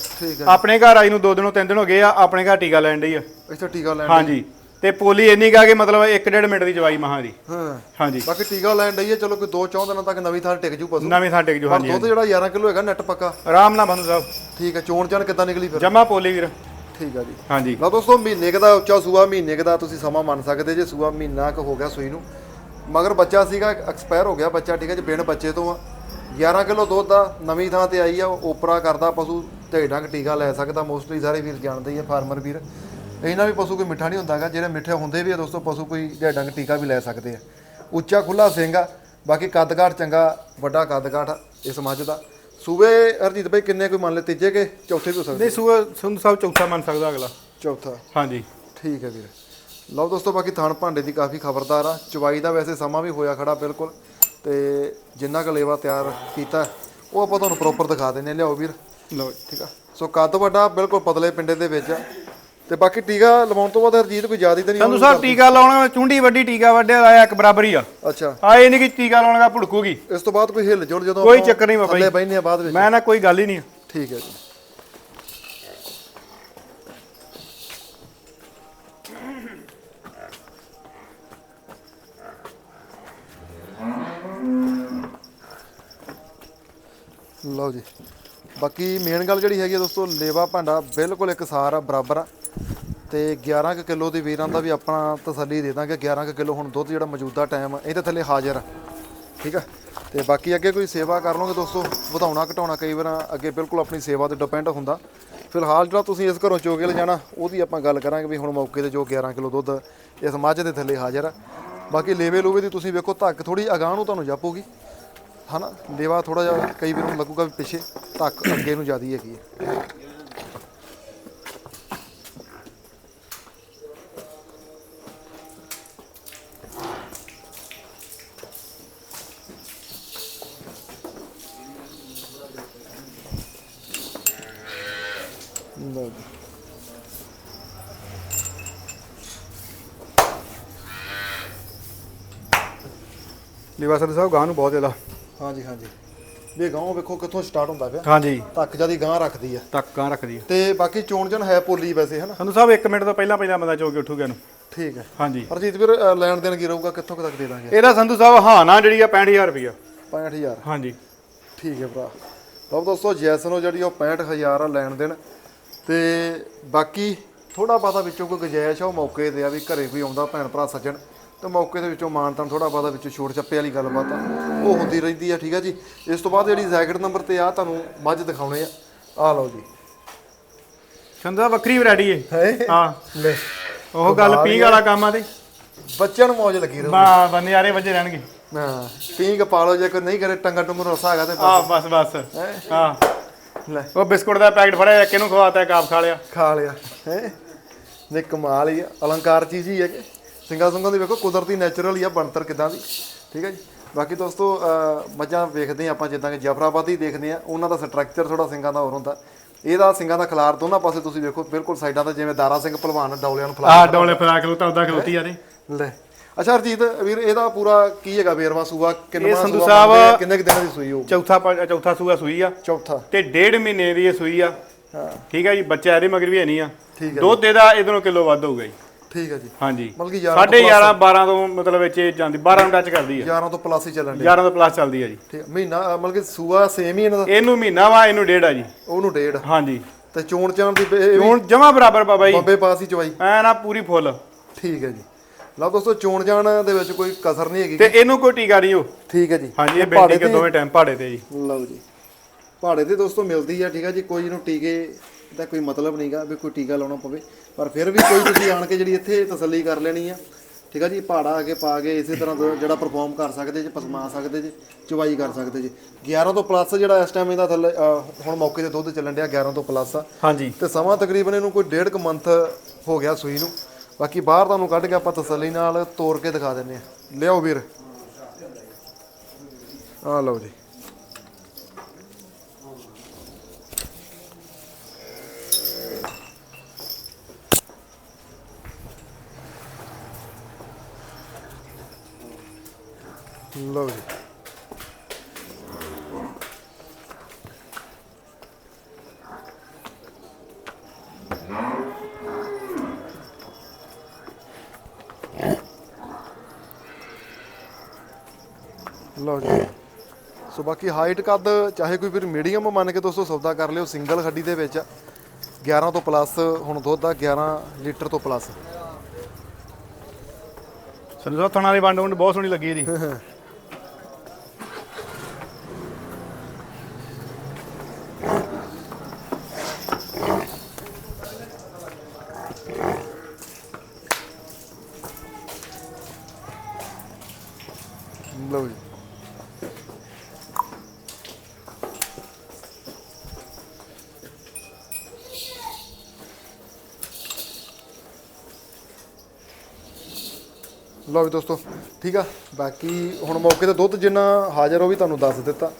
ਆਪਣੇ ਘਰ ਆਈ ਨੂੰ ਦੋ ਦਿਨੋਂ ਤਿੰਨ ਦਿਨ ਹੋ ਗਏ ਆ ਆਪਣੇ ਘਰ ਟੀਕਾ ਲੈਣ ਡਈ ਆ। ਇੱਥੇ ਟੀਕਾ ਲੈਣ ਹਾਂਜੀ। ਤੇ ਪੋਲੀ ਇੰਨੀ ਕਾ ਕਿ ਮਤਲਬ 1.5 ਮਿੰਟ ਦੀ ਜਵਾਈ ਮਹਾਂ ਦੀ। ਹਾਂ। ਹਾਂਜੀ। ਬਾਕੀ ਟੀਕਾ ਲੈਣ ਡਈਏ ਚਲੋ ਕੋਈ 2-4 ਦਿਨਾਂ ਤੱਕ ਨਵੀਂ ਥਾਂ ਟਿਕ ਜੂ ਪਸ਼ੂ। ਨਵੇਂ ਥਾਂ ਟਿਕ ਜੋ ਪਰ ਹਾਂਜੀ ਦੁੱਧ ਜਿਹੜਾ 11 ਕਿਲੋ ਹੈਗਾ ਨੈਟ ਪੱਕਾ। ਆਰਾਮ ਨਾਲ ਬੰਦੂ ਸਾਹਿਬ ਠੀਕ ਹੈ ਚੋਣ ਚਾਣ ਕਿੱਦਾਂ ਨਿਕਲੀ ਫਿਰ? ਜਮਾ ਪੋਲੀ ਵੀਰ। ਠੀਕ ਆ ਜੀ। ਹਾਂਜੀ। ਲਓ ਦੋਸਤੋ ਮਹੀਨੇ ਕੁ ਦਾ ਉੱਚਾ ਸੂਆ ਮਹੀਨੇ ਕੁ ਦਾ ਤੁਸੀਂ ਸਮਾਂ ਮੰਨ ਸਕਦੇ ਜੇ ਸੂਆ ਮਹੀਨਾ ਕੁ ਹੋ ਗਿਆ ਸੂਈ ਨੂੰ। ਮਗਰ ਬੱਚਾ ਸੀਗਾ ਐਕਸਪਾਇਰ ਹੋ ਗਿਆ ਬੱਚਾ ਠੀਕ ਹੈ ਜੀ ਬਿਨ ਬੱਚੇ ਤੋਂ ਆ। 11 ਕਿਲੋ ਦੁੱਧ ਦਾ ਨਵੀਂ ਥਾਂ ਤੇ ਆਈ ਆ ਉਹ ਓਪਰਾ ਕਰਦਾ ਪਸ਼ੂ ਢੇਡ ਟੀਕਾ ਲੈ ਸਕਦਾ ਮੋਸਟਲੀ ਸਾਰੇ ਵੀਰ ਜਾਣਦੇ ਹੀ ਆ ਫਾਰਮਰ ਵੀਰ। ਇਹਨਾਂ ਵੀ ਪਸ਼ੂ ਕੋਈ ਮਿੱਠਾ ਨਹੀਂ ਹੁੰਦਾਗਾ ਜਿਹੜੇ ਮਿੱਠੇ ਹੁੰਦੇ ਵੀ ਆ ਦੋਸਤੋ ਪਸ਼ੂ ਕੋਈ ਢੇਡ ਡੰਗ ਟੀਕਾ ਵੀ ਲੈ ਸਕਦੇ ਆ। ਉੱਚਾ ਖੁੱਲਾ ਸਿੰਘ ਆ ਬਾਕੀ ਕੱਦ-ਕਾਠ ਚੰਗਾ ਵੱਡਾ ਕੱਦ-ਕਾਠ ਆ ਇਸ ਮੱਝ ਦਾ। ਸੂਬੇ ਹਰਜੀਤ ਭਾਈ ਕਿੰਨੇ ਕੋਈ ਮੰਨ ਲੈ ਤੀਜੇ ਕੇ ਚੌਥੇ ਵੀ ਹੋ ਸਕਦੇ ਨਹੀਂ ਸੂਆ ਸੰਧੂ ਸਾਹਿਬ ਚੌਥਾ ਮੰਨ ਸਕਦਾ ਅਗਲਾ। ਚੌਥਾ। ਹਾਂਜੀ। ਠੀਕ ਹੈ ਵੀਰ। ਲਓ ਦੋਸਤੋ ਬਾਕੀ ਥਣ ਭਾਂਡੇ ਦੀ ਕਾਫੀ ਖਬਰਦਾਰ ਆ। ਚਵਾਈ ਦਾ ਵੈਸੇ ਸਮਾਂ ਵੀ ਹੋਇਆ ਖੜਾ ਬਿਲਕੁਲ ਤੇ ਜਿੰਨਾ ਕੁ ਲੇਵਾ ਤਿਆਰ ਕੀਤਾ ਉਹ ਆਪਾਂ ਤੁਹਾਨੂੰ ਪ੍ਰੋਪਰ ਦਿਖਾ ਦਿੰਨੇ। ਲਿਆਓ ਵੀਰ। ਲਓ ਠੀਕ ਆ। ਸੋ ਕੱਦ ਵੱਡਾ ਬਿਲਕੁਲ ਪਤਲੇ ਪਿੰਡੇ ਦੇ ਵਿੱਚ ਆ। ਤੇ ਬਾਕੀ ਟੀਕਾ ਲਵਾਉਣ ਤੋਂ ਬਾਅਦ ਹਰਜੀਤ ਕੋਈ ਜ਼ਿਆਦਾ ਤਾਂ ਨਹੀਂ ਸੰਧੂ ਸਾਹਿਬ ਟੀਕਾ ਲਾਉਣਾ ਚੁੰਡੀ ਵੱਡੀ ਟੀਕਾ ਵੱਡੇ ਲਾਇਆ ਇੱਕ ਬਰਾਬਰ ਹੀ ਆ। ਅੱਛਾ। ਆ ਇਹ ਨਹੀਂ ਕਿ ਟੀਕਾ ਲਾਉਣਗਾ ਭੁੜਕੂਗੀ। ਇਸ ਤੋਂ ਬਾਅਦ ਕੋਈ ਹਿੱਲ ਜੁਲ ਜਦੋਂ ਕੋਈ ਚੱਕਰ ਨਹੀਂ ਬਾਬਾ ਥੱਲੇ ਜੀ। ਬੈਠਨੇ ਆ ਬਾਅਦ ਵਿੱਚ। ਮੈਂ ਨਾ ਕੋਈ ਗੱਲ ਹੀ ਨਹੀਂ ਠੀਕ ਹੈ ਜੀ। ਲਓ ਜੀ। ਬਾਕੀ ਮੇਨ ਗੱਲ ਜਿਹੜੀ ਹੈਗੀ ਦੋਸਤੋ ਲੇਵਾ ਭਾਂਡਾ ਬਿਲਕੁਲ ਇਕਸਾਰ ਆ ਬਰਾਬਰ ਆ। ਤੇ 11 ਕੁ ਕਿਲੋ ਦੀ ਵੀਰਾਂ ਦਾ ਵੀ ਆਪਣਾ ਤਸੱਲੀ ਦੇ ਦਾਂਗੇ। 11 ਕੁ ਕਿਲੋ ਹੁਣ ਦੁੱਧ ਜਿਹੜਾ ਮੌਜੂਦਾ ਟਾਈਮ ਇਹਦੇ ਥੱਲੇ ਹਾਜ਼ਰ ਆ। ਠੀਕ ਆ? ਤੇ ਬਾਕੀ ਅੱਗੇ ਕੋਈ ਸੇਵਾ ਕਰ ਲਓਗੇ ਦੋਸਤੋ? ਵਧਾਉਣਾ, ਘਟਾਉਣਾ ਕਈ ਵਾਰ ਅੱਗੇ ਬਿਲਕੁਲ ਆਪਣੀ ਸੇਵਾ ਤੇ ਡਿਪੈਂਡ ਹੁੰਦਾ। ਫਿਲਹਾਲ ਜਿਹੜਾ ਤੁਸੀਂ ਇਸ ਘਰੋਂ ਚੋਗੇ ਲਿਜਾਣਾ ਉਹਦੀ ਆਪਾਂ ਗੱਲ ਕਰਾਂਗੇ ਵੀ ਹੁਣ ਮੌਕੇ ਤੇ ਜੋ 11 ਕਿਲੋ ਦੁੱਧ ਇਸ ਮੱਝ ਦੇ ਥੱਲੇ ਹਾਜ਼ਰ ਆ। ਬਾਕੀ ਲੇਵੇ ਲੂਵੇ ਦੀ ਤੁਸੀਂ ਵੇਖੋ, ਧੱਕ ਥੋੜੀ ਅਗਾਂਹ ਨੂੰ ਤੁਹਾਨੂੰ ਜਾਪੂਗੀ। ਹਨਾ? ਲੇਵਾ ਥੋੜਾ ਜਿਹਾ ਕਈ ਵਾਰ ਨੂੰ ਲੱਗੂਗਾ ਵੀ ਪਿੱਛੇ, ਧੱਕ ਅੱਗੇ ਨੂੰ ਜ਼ਿਆਦੀ ਹੈਗੀ ਹੈ ਲਓ ਜੀ ਲੀਵਾ ਸੰਧੂ ਸਾਹਿਬ ਗਾਂ ਨੂੰ ਬਹੁਤ ਜ਼ਿਆਦਾ। ਹਾਂਜੀ ਹਾਂਜੀ। ਵੀ ਗਾਂ ਵੇਖੋ ਕਿੱਥੋਂ ਸਟਾਰਟ ਹੁੰਦਾ ਪਿਆ। ਹਾਂਜੀ। ਧੱਕ ਜਿਆਦੀ ਗਾਂ ਰੱਖਦੀ ਆ। ਤੱਕ ਗਾਂ ਰੱਖਦੀ ਆ। ਤੇ ਬਾਕੀ ਚੋਣ ਜਨ ਹੈ ਪੋਲੀ ਵੈਸੇ ਹਨਾ? ਸੰਧੂ ਸਾਹਿਬ 1 ਮਿੰਟ ਤੋਂ ਪਹਿਲਾਂ ਪਹਿਲਾਂ ਬੰਦਾ ਚੋ ਕੇ ਉੱਠੂਗਾ ਨੂੰ ਠੀਕ ਹੈ। ਹਾਂਜੀ। ਹਰਜੀਤ ਵੀਰ ਲੈਣ ਦੇਣ ਕੀ ਰਹੂਗਾ? ਕਿੱਥੋਂ ਤੱਕ ਦੇ ਦਾਂਗੇ? ਇਹਦਾ ਸੰਧੂ ਸਾਹਿਬ ਹਾਂ ਨਾ ਜਿਹੜੀ ਆ 65000 ਰੁਪਇਆ 65000 ਹਾਂਜੀ। ਠੀਕ ਹੈ ਭਰਾ। ਲਓ ਦੋਸਤੋ ਜੈਸਨੋ ਜਿਹੜੀ ਉਹ 65000 ਆ ਲੈਣ ਦੇਣ। ਤੇ ਬਾਕੀ ਥੋੜਾ ਬਾਤਾ ਵਿੱਚੋਂ ਕੋਈ ਗੁਜਾਇਸ਼ ਆ ਉਹ ਮੌਕੇ ਤੇ ਆ ਵੀ ਘਰੇ ਕੋਈ ਆਉਂਦਾ ਭੈਣ ਭਰਾ ਸੱਜਣ ਤੇ ਮੌਕੇ ਦੇ ਵਿੱਚੋਂ ਮਾਨਤਾਨ ਥੋੜਾ ਬਾਤਾ ਵਿੱਚੋਂ ਛੋੜ ਛੱਪੇ ਵਾਲੀ ਗੱਲਬਾਤ ਆ ਉਹ ਹੁੰਦੀ ਰਹਿੰਦੀ ਆ ਠੀਕ ਆ ਜੀ। ਇਸ ਤੋਂ ਬਾਅਦ ਜਿਹੜੀ ਜੈਕਟ ਨੰਬਰ ਤੇ ਆ ਤੁਹਾਨੂੰ ਮੱਝ ਦਿਖਾਉਣੇ ਆ। ਆ ਲਓ ਜੀ। ਸਾਹਿਬ ਵੱਖਰੀ ਵੈਰਾਈਟੀ ਏ। ਹੈ? ਹਾਂ। ਲੈ। ਉਹ ਗੱਲ ਪੀਂਗ ਵਾਲਾ ਕੰਮ ਆ ਤੇ। ਬੱਚਿਆਂ ਨੂੰ ਮੌਜ ਲੱਗੀ ਰਹੂ ਬਾ ਬੰਨਿਆਰੇ ਵੱਜੇ ਰਹਿਣਗੇ। ਹਾਂ ਪੀਂਗ ਪਾ ਲਓ ਜੇ ਕੋਈ ਨਹੀਂ ਕਰੇ ਟੰਗਾ ਟੰਗੂ ਰਸਾ ਹੈਗਾ ਤੇ ਆ ਬਸ। ਬਸ ਹੈਂ? ਹਾਂ ਲੈ। ਉਹ ਬਿਸਕੁਟ ਦਾ ਪੈਕਟ ਫੜਿਆ ਇੱਕ ਇਹਨੂੰ ਖਵਾਤਾ ਇੱਕ ਆਪ ਖਾ ਲਿਆ। ਖਾ ਲਿਆ ਹੈ? ਨੇ ਕਮਾਲ ਹੀ ਆ। ਅਲੰਕਾਰ ਚੀਜ਼ ਹੀ ਹੈ ਕਿ ਸਿੰਘਾਂ ਸਿੰਘਾਂ ਦੀ ਵੇਖੋ ਕੁਦਰਤੀ ਨੇਚਰਲ ਹੀ ਆ ਬਣਤਰ ਕਿਦਾਂ ਦੀ। ਠੀਕ ਹੈ ਜੀ? ਬਾਕੀ ਦੋਸਤੋ ਮੱਝਾਂ ਵੇਖਦੇ ਆ ਆਪਾਂ ਜਿੱਦਾਂ ਕਿ ਜਫਰਾਬਾਦੀ ਦੇਖਦੇ ਆ ਉਹਨਾਂ ਦਾ ਸਟਰਕਚਰ ਥੋੜਾ ਸਿੰਘਾਂ ਦਾ ਹੋਰ ਹੁੰਦਾ। ਇਹਦਾ ਸਿੰਘਾਂ ਦਾ ਖਲਾਰ ਦੋਨਾਂ ਪਾਸੇ ਤੁਸੀਂ ਵੇਖੋ ਬਿਲਕੁਲ ਸਾਈਡਾਂ ਤੇ ਜਿਵੇਂ ਦਾਰਾ ਸਿੰਘ ਪਹਿਲਵਾਨ ਡੌਲਿਆਂ ਨੂੰ ਫਲਾ ਆ ਡੋਲੇ ਫਰਾ ਕੇ ਉਤਾ ਉਦਾ ਖਲੋਤੀ ਆ ਤੇ ਲੈ ਅੱਛਾ ਹਰਜੀਤ ਵੀਰ ਇਹਦਾ ਪੂਰਾ ਕੀ ਹੈਗਾ ਵੇਰਵਾ ਸੂਆ? ਕਿੰਨਾ ਸੰਧੂ ਸੂਆ ਸਾਹਿਬ- ਕਿੰਨੇ ਕੁ ਦਿਨਾਂ ਦੀ ਸੂਈ ਹੋਊ ਚੌਥਾ ਪ- ਚੌਥਾ ਸੂਆ ਸੂਈ ਆ। ਚੌਥਾ। ਤੇ ਡੇਢ ਮਹੀਨੇ ਦੀ ਇਹ ਸੂਈ ਆ। ਹਾਂ। ਠੀਕ ਹੈ ਜੀ ਬੱਚਾ ਇਹਦੇ ਮਗਰ ਵੀ ਹੈ ਨਹੀਂ ਆ। ਠੀਕ ਹੈ ਦੁੱਧ ਇਹਦਾ ਇਹਦੋਂ ਕਿਲੋ ਵੱਧ ਹੋਊਗਾ ਜੀ। ਠੀਕ ਹੈ ਜੀ। ਹਾਂਜੀ। ਮਤਲਬ ਕਿ 11 ਸਾਢੇ 11 12 ਤੋਂ ਮਤਲਬ ਵਿੱਚ ਇਹ ਜਾਂਦੀ 12 ਨੂੰ ਟੱਚ ਕਰਦੀ ਆ। 11 ਤੋਂ ਪਲੱਸ ਹੀ ਚੱਲਣ ਦੇ 11 ਤੋਂ ਪਲੱਸ ਚੱਲਦੀ ਆ ਜੀ। ਠੀਕ ਮਹੀਨਾ ਮਤਲਬ ਕਿ ਸੂਆ ਸੇਮ ਹੀ ਇਹਨਾਂ ਦਾ? ਇਹਨੂੰ ਮਹੀਨਾ ਵਾ ਇਹਨੂੰ ਡੇਢ ਆ ਜੀ। ਉਹਨੂੰ ਡੇਢ। ਹਾਂਜੀ। ਤੇ ਚੋਣ ਚਾਣ ਦੀ ਬ- ਇਹ ਵੀ ਹੁਣ ਜਮਾ ਬਰਾਬਰ ਬਾਬਾ ਜੀ। ਬੰਬੇ ਪਾਸ ਹੀ ਚਵਾਈ। ਐ ਨਾ ਪੂਰੀ ਫੁੱਲ। ਠੀਕ ਹੈ ਜੀ। ਲਓ ਦੋਸਤੋ ਚੋਣ ਜਾਣ ਦੇ ਵਿੱਚ ਕੋਈ ਕਸਰ ਨਹੀਂ ਹੈਗੀ। ਤੇ ਇਹਨੂੰ ਕੋਈ ਟੀਕਾ ਨਹੀਂ ਹੋ ਠੀਕ ਹੈ ਜੀ। ਹਾਂਜੀ ਇਹ ਬੇਟੀ ਕੇ ਦੋਵੇਂ ਟਾਈਮ ਪਹਾੜੇ ਤੇ ਜੀ। ਲਓ ਜੀ। ਪਹਾੜੇ ਤੇ ਦੋਸਤੋ ਮਿਲਦੀ ਆ ਠੀਕ ਹੈ ਜੀ। ਕੋਈ ਇਹਨੂੰ ਟੀਕੇ ਦਾ ਕੋਈ ਮਤਲਬ ਨਹੀਂਗਾ ਵੀ ਕੋਈ ਟੀਕਾ ਲਾਉਣਾ ਪਵੇ। ਪਰ ਫਿਰ ਵੀ ਕੋਈ ਤੁਸੀਂ ਆਣ ਕੇ ਜਿਹੜੀ ਇੱਥੇ ਤਸੱਲੀ ਕਰ ਲੈਣੀ ਆ ਠੀਕ ਆ ਜੀ। ਪਹਾੜਾ ਅੱਗੇ ਪਾ ਕੇ ਇਸੇ ਤਰ੍ਹਾਂ ਦਾ ਜਿਹੜਾ ਪਰਫਾਰਮ ਕਰ ਸਕਦੇ ਜੀ ਪਸਮਾ ਸਕਦੇ ਜੀ ਚਵਾਈ ਕਰ ਸਕਦੇ ਜੀ। 11 ਤੋਂ ਪਲੱਸ ਜਿਹੜਾ ਇਸ ਟਾਈਮ ਇਹਦਾ ਥੱਲੇ ਹੁਣ ਮੌਕੇ ਤੇ ਦੁੱਧ ਚੱਲਣ ਡਿਆ 11 ਤੋਂ ਪਲੱਸ ਆ। ਹਾਂਜੀ। ਤੇ ਸਮਾਂ ਤਕਰੀਬਨ ਇਹਨੂੰ ਕੋਈ ਡੇਢ ਕੁ ਮੰਥ ਹੋ ਗਿਆ ਸੂਈ ਨੂੰ। ਬਾਕੀ ਬਾਹਰ ਤੁਹਾਨੂੰ ਕੱਢ ਕੇ ਆਪਾਂ ਤਸੱਲੀ ਨਾਲ ਤੋੜ ਕੇ ਦਿਖਾ ਦਿੰਨੇ ਆ ਲਿਆਓ ਵੀਰ। ਆ ਲਓ ਜੀ। ਲਓ ਜੀ। ਲਓ ਜੀ ਸੋ ਬਾਕੀ ਹਾਈਟ ਕੱਦ ਚਾਹੇ ਕੋਈ ਫਿਰ ਮੀਡੀਅਮ ਮੰਨ ਕੇ ਦੋਸਤੋ ਸੌਦਾ ਕਰ ਲਿਓ ਸਿੰਗਲ ਖੱਡੀ ਦੇ ਵਿੱਚ। 11 ਤੋਂ ਪਲੱਸ ਹੁਣ ਦੁੱਧ ਆ 11 ਲੀਟਰ ਤੋਂ ਪਲੱਸ ਸੰਧੂ ਸਾਹਿਬ ਥਣਾ ਦੀ ਵੰਡ ਵੰਡ ਬਹੁਤ ਸੋਹਣੀ ਲੱਗੀ ਇਹਦੀ। ਲਓ ਜੀ। ਲਓ ਵੀ ਦੋਸਤੋ ਠੀਕ ਆ? ਬਾਕੀ ਹੁਣ ਮੌਕੇ ਤੇ ਦੁੱਧ ਜਿੰਨਾ ਹਾਜ਼ਰ ਉਹ ਵੀ ਤੁਹਾਨੂੰ ਦੱਸ ਦਿੱਤਾ।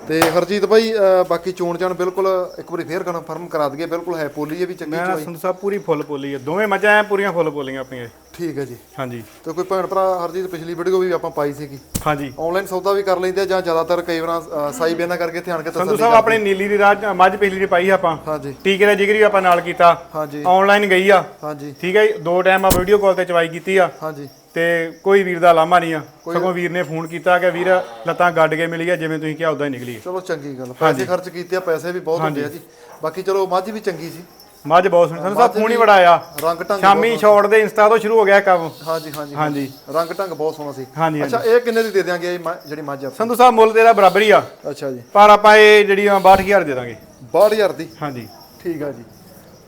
ਤੇ ਹਰਜੀਤ ਭਾਈ ਅਹ ਬਾਕੀ ਚੋਣ ਚਾਣ ਬਿਲਕੁਲ ਇੱਕ ਵਾਰੀ ਫੇਰ ਕਨਫਰਮ ਕਰਾ ਦਈਏ ਬਿਲਕੁਲ ਹੈ ਪੋਲੀ ਇਹ ਵੀ ਚੰਗੀ ਮੈਂ ਚੋਈ। ਸੰਧੂ ਸਾਹਿਬ ਪੂਰੀ ਫੁੱਲ ਪੋਲੀ ਹੈ ਦੋਵੇਂ ਮੱਝਾਂ ਐਂ ਪੂਰੀਆਂ ਫੁੱਲ ਪੋਲੀਆਂ ਆਪਣੀਆਂ। ਠੀਕ ਹੈ ਜੀ। ਹਾਂਜੀ। ਤੇ ਕੋਈ ਭੈਣ ਭਰਾ ਹਰਜੀਤ ਪਿਛਲੀ ਵੀਡੀਓ ਵੀ ਆਪਾਂ ਪਾਈ ਸੀਗੀ। ਹਾਂਜੀ। ਆਨਲਾਈਨ ਸੌਦਾ ਵੀ ਕਰ ਲੈਂਦੇ ਆ ਜਾਂ ਜ਼ਿਆਦਾਤਰ ਕਈ ਵਾਰ ਸਾਈ ਬੇਨਾ ਕਰਕੇ ਧਿਆਨ ਕੇ ਸੰਧੂ ਤਸੱਲੀ ਸਾਹਿਬ ਆਪਣੇ ਨੀਲੀ ਦੀ ਰਾਜ ਮੱਝ ਪਿਛਲੀ ਦੀ ਪਾਈ ਆਪਾਂ। ਹਾਂਜੀ। ਟੀਕੇ ਦਾ ਜਿਗਰੀ ਆਪਾਂ ਨਾਲ ਕੀਤਾ। ਹਾਂਜੀ। ਆਨਲਾਈਨ ਗਈ ਆ। ਹਾਂਜੀ। ਠੀਕ ਹੈ ਜੀ ਦੋ ਟਾਈਮ ਆ ਵੀਡੀਓ ਕਾਲ ਤੇ ਚਵਾਈ ਕੀਤੀ ਆ। ਹਾਂਜੀ। ਤੇ ਕੋਈ ਵੀਰ ਦਾ ਲਾਮਾ ਨਹੀਂ ਆ। ਸਗੋਂ ਵੀਰ ਨੇ ਫੋਨ ਕੀਤਾ ਕਿ ਵੀਰ ਲੱਤਾਂ ਗੱਡ ਕੇ ਮਿਲੀ ਆ ਜਿਵੇਂ ਤੁਸੀਂ ਕਿਹਾ ਉਦਾਂ ਹੀ ਨਿਕਲੀ। ਚਲੋ ਚੰਗੀ ਗੱਲ ਪੈਸੇ ਖਰਚ ਕੀਤੇ ਆ ਪੈਸੇ ਵੀ ਬਹੁਤ ਹੁੰਦੇ ਆ ਜੀ। ਬਾਕੀ ਚਲੋ ਮੱਝ ਵੀ ਚੰਗੀ ਸੀ। ਮੱਝ ਬਹੁਤ ਸੋਹਣੀ। ਸੰਧੂ ਸਾਹਿਬ ਫੋਨ ਹੀ ਬੜਾ ਆ ਰੰਗ ਢੰਗ ਸ਼ਾਮੀ ਛੋੜ ਦੇ ਇੰਸਟਾ ਤੋਂ ਸ਼ੁਰੂ ਹੋ ਗਿਆ ਕੰਮ। ਹਾਂਜੀ ਹਾਂਜੀ ਹਾਂਜੀ। ਰੰਗ ਢੰਗ ਬਹੁਤ ਸੋਹਣਾ ਸੀ। ਹਾਂਜੀ ਅੱਛਾ ਇਹ ਕਿੰਨੇ ਦੀ ਦੇ ਦਿਆਂਗੇ ਇਹ ਮੱਝ- ਜਿਹੜੀ ਮੱਝ ਆ ਸੰਧੂ ਸਾਹਿਬ ਮੁੱਲ ਤੇਰਾ ਬਰਾਬਰ ਹੀ ਆ। ਅੱਛਾ ਜੀ। ਪਰ ਆਪਾਂ ਇਹ ਜਿਹੜੀ ਆ 62000 ਦੇ ਦਾਂਗੇ। 62000 ਦੀ? ਹਾਂਜੀ। ਠੀਕ ਆ ਜੀ।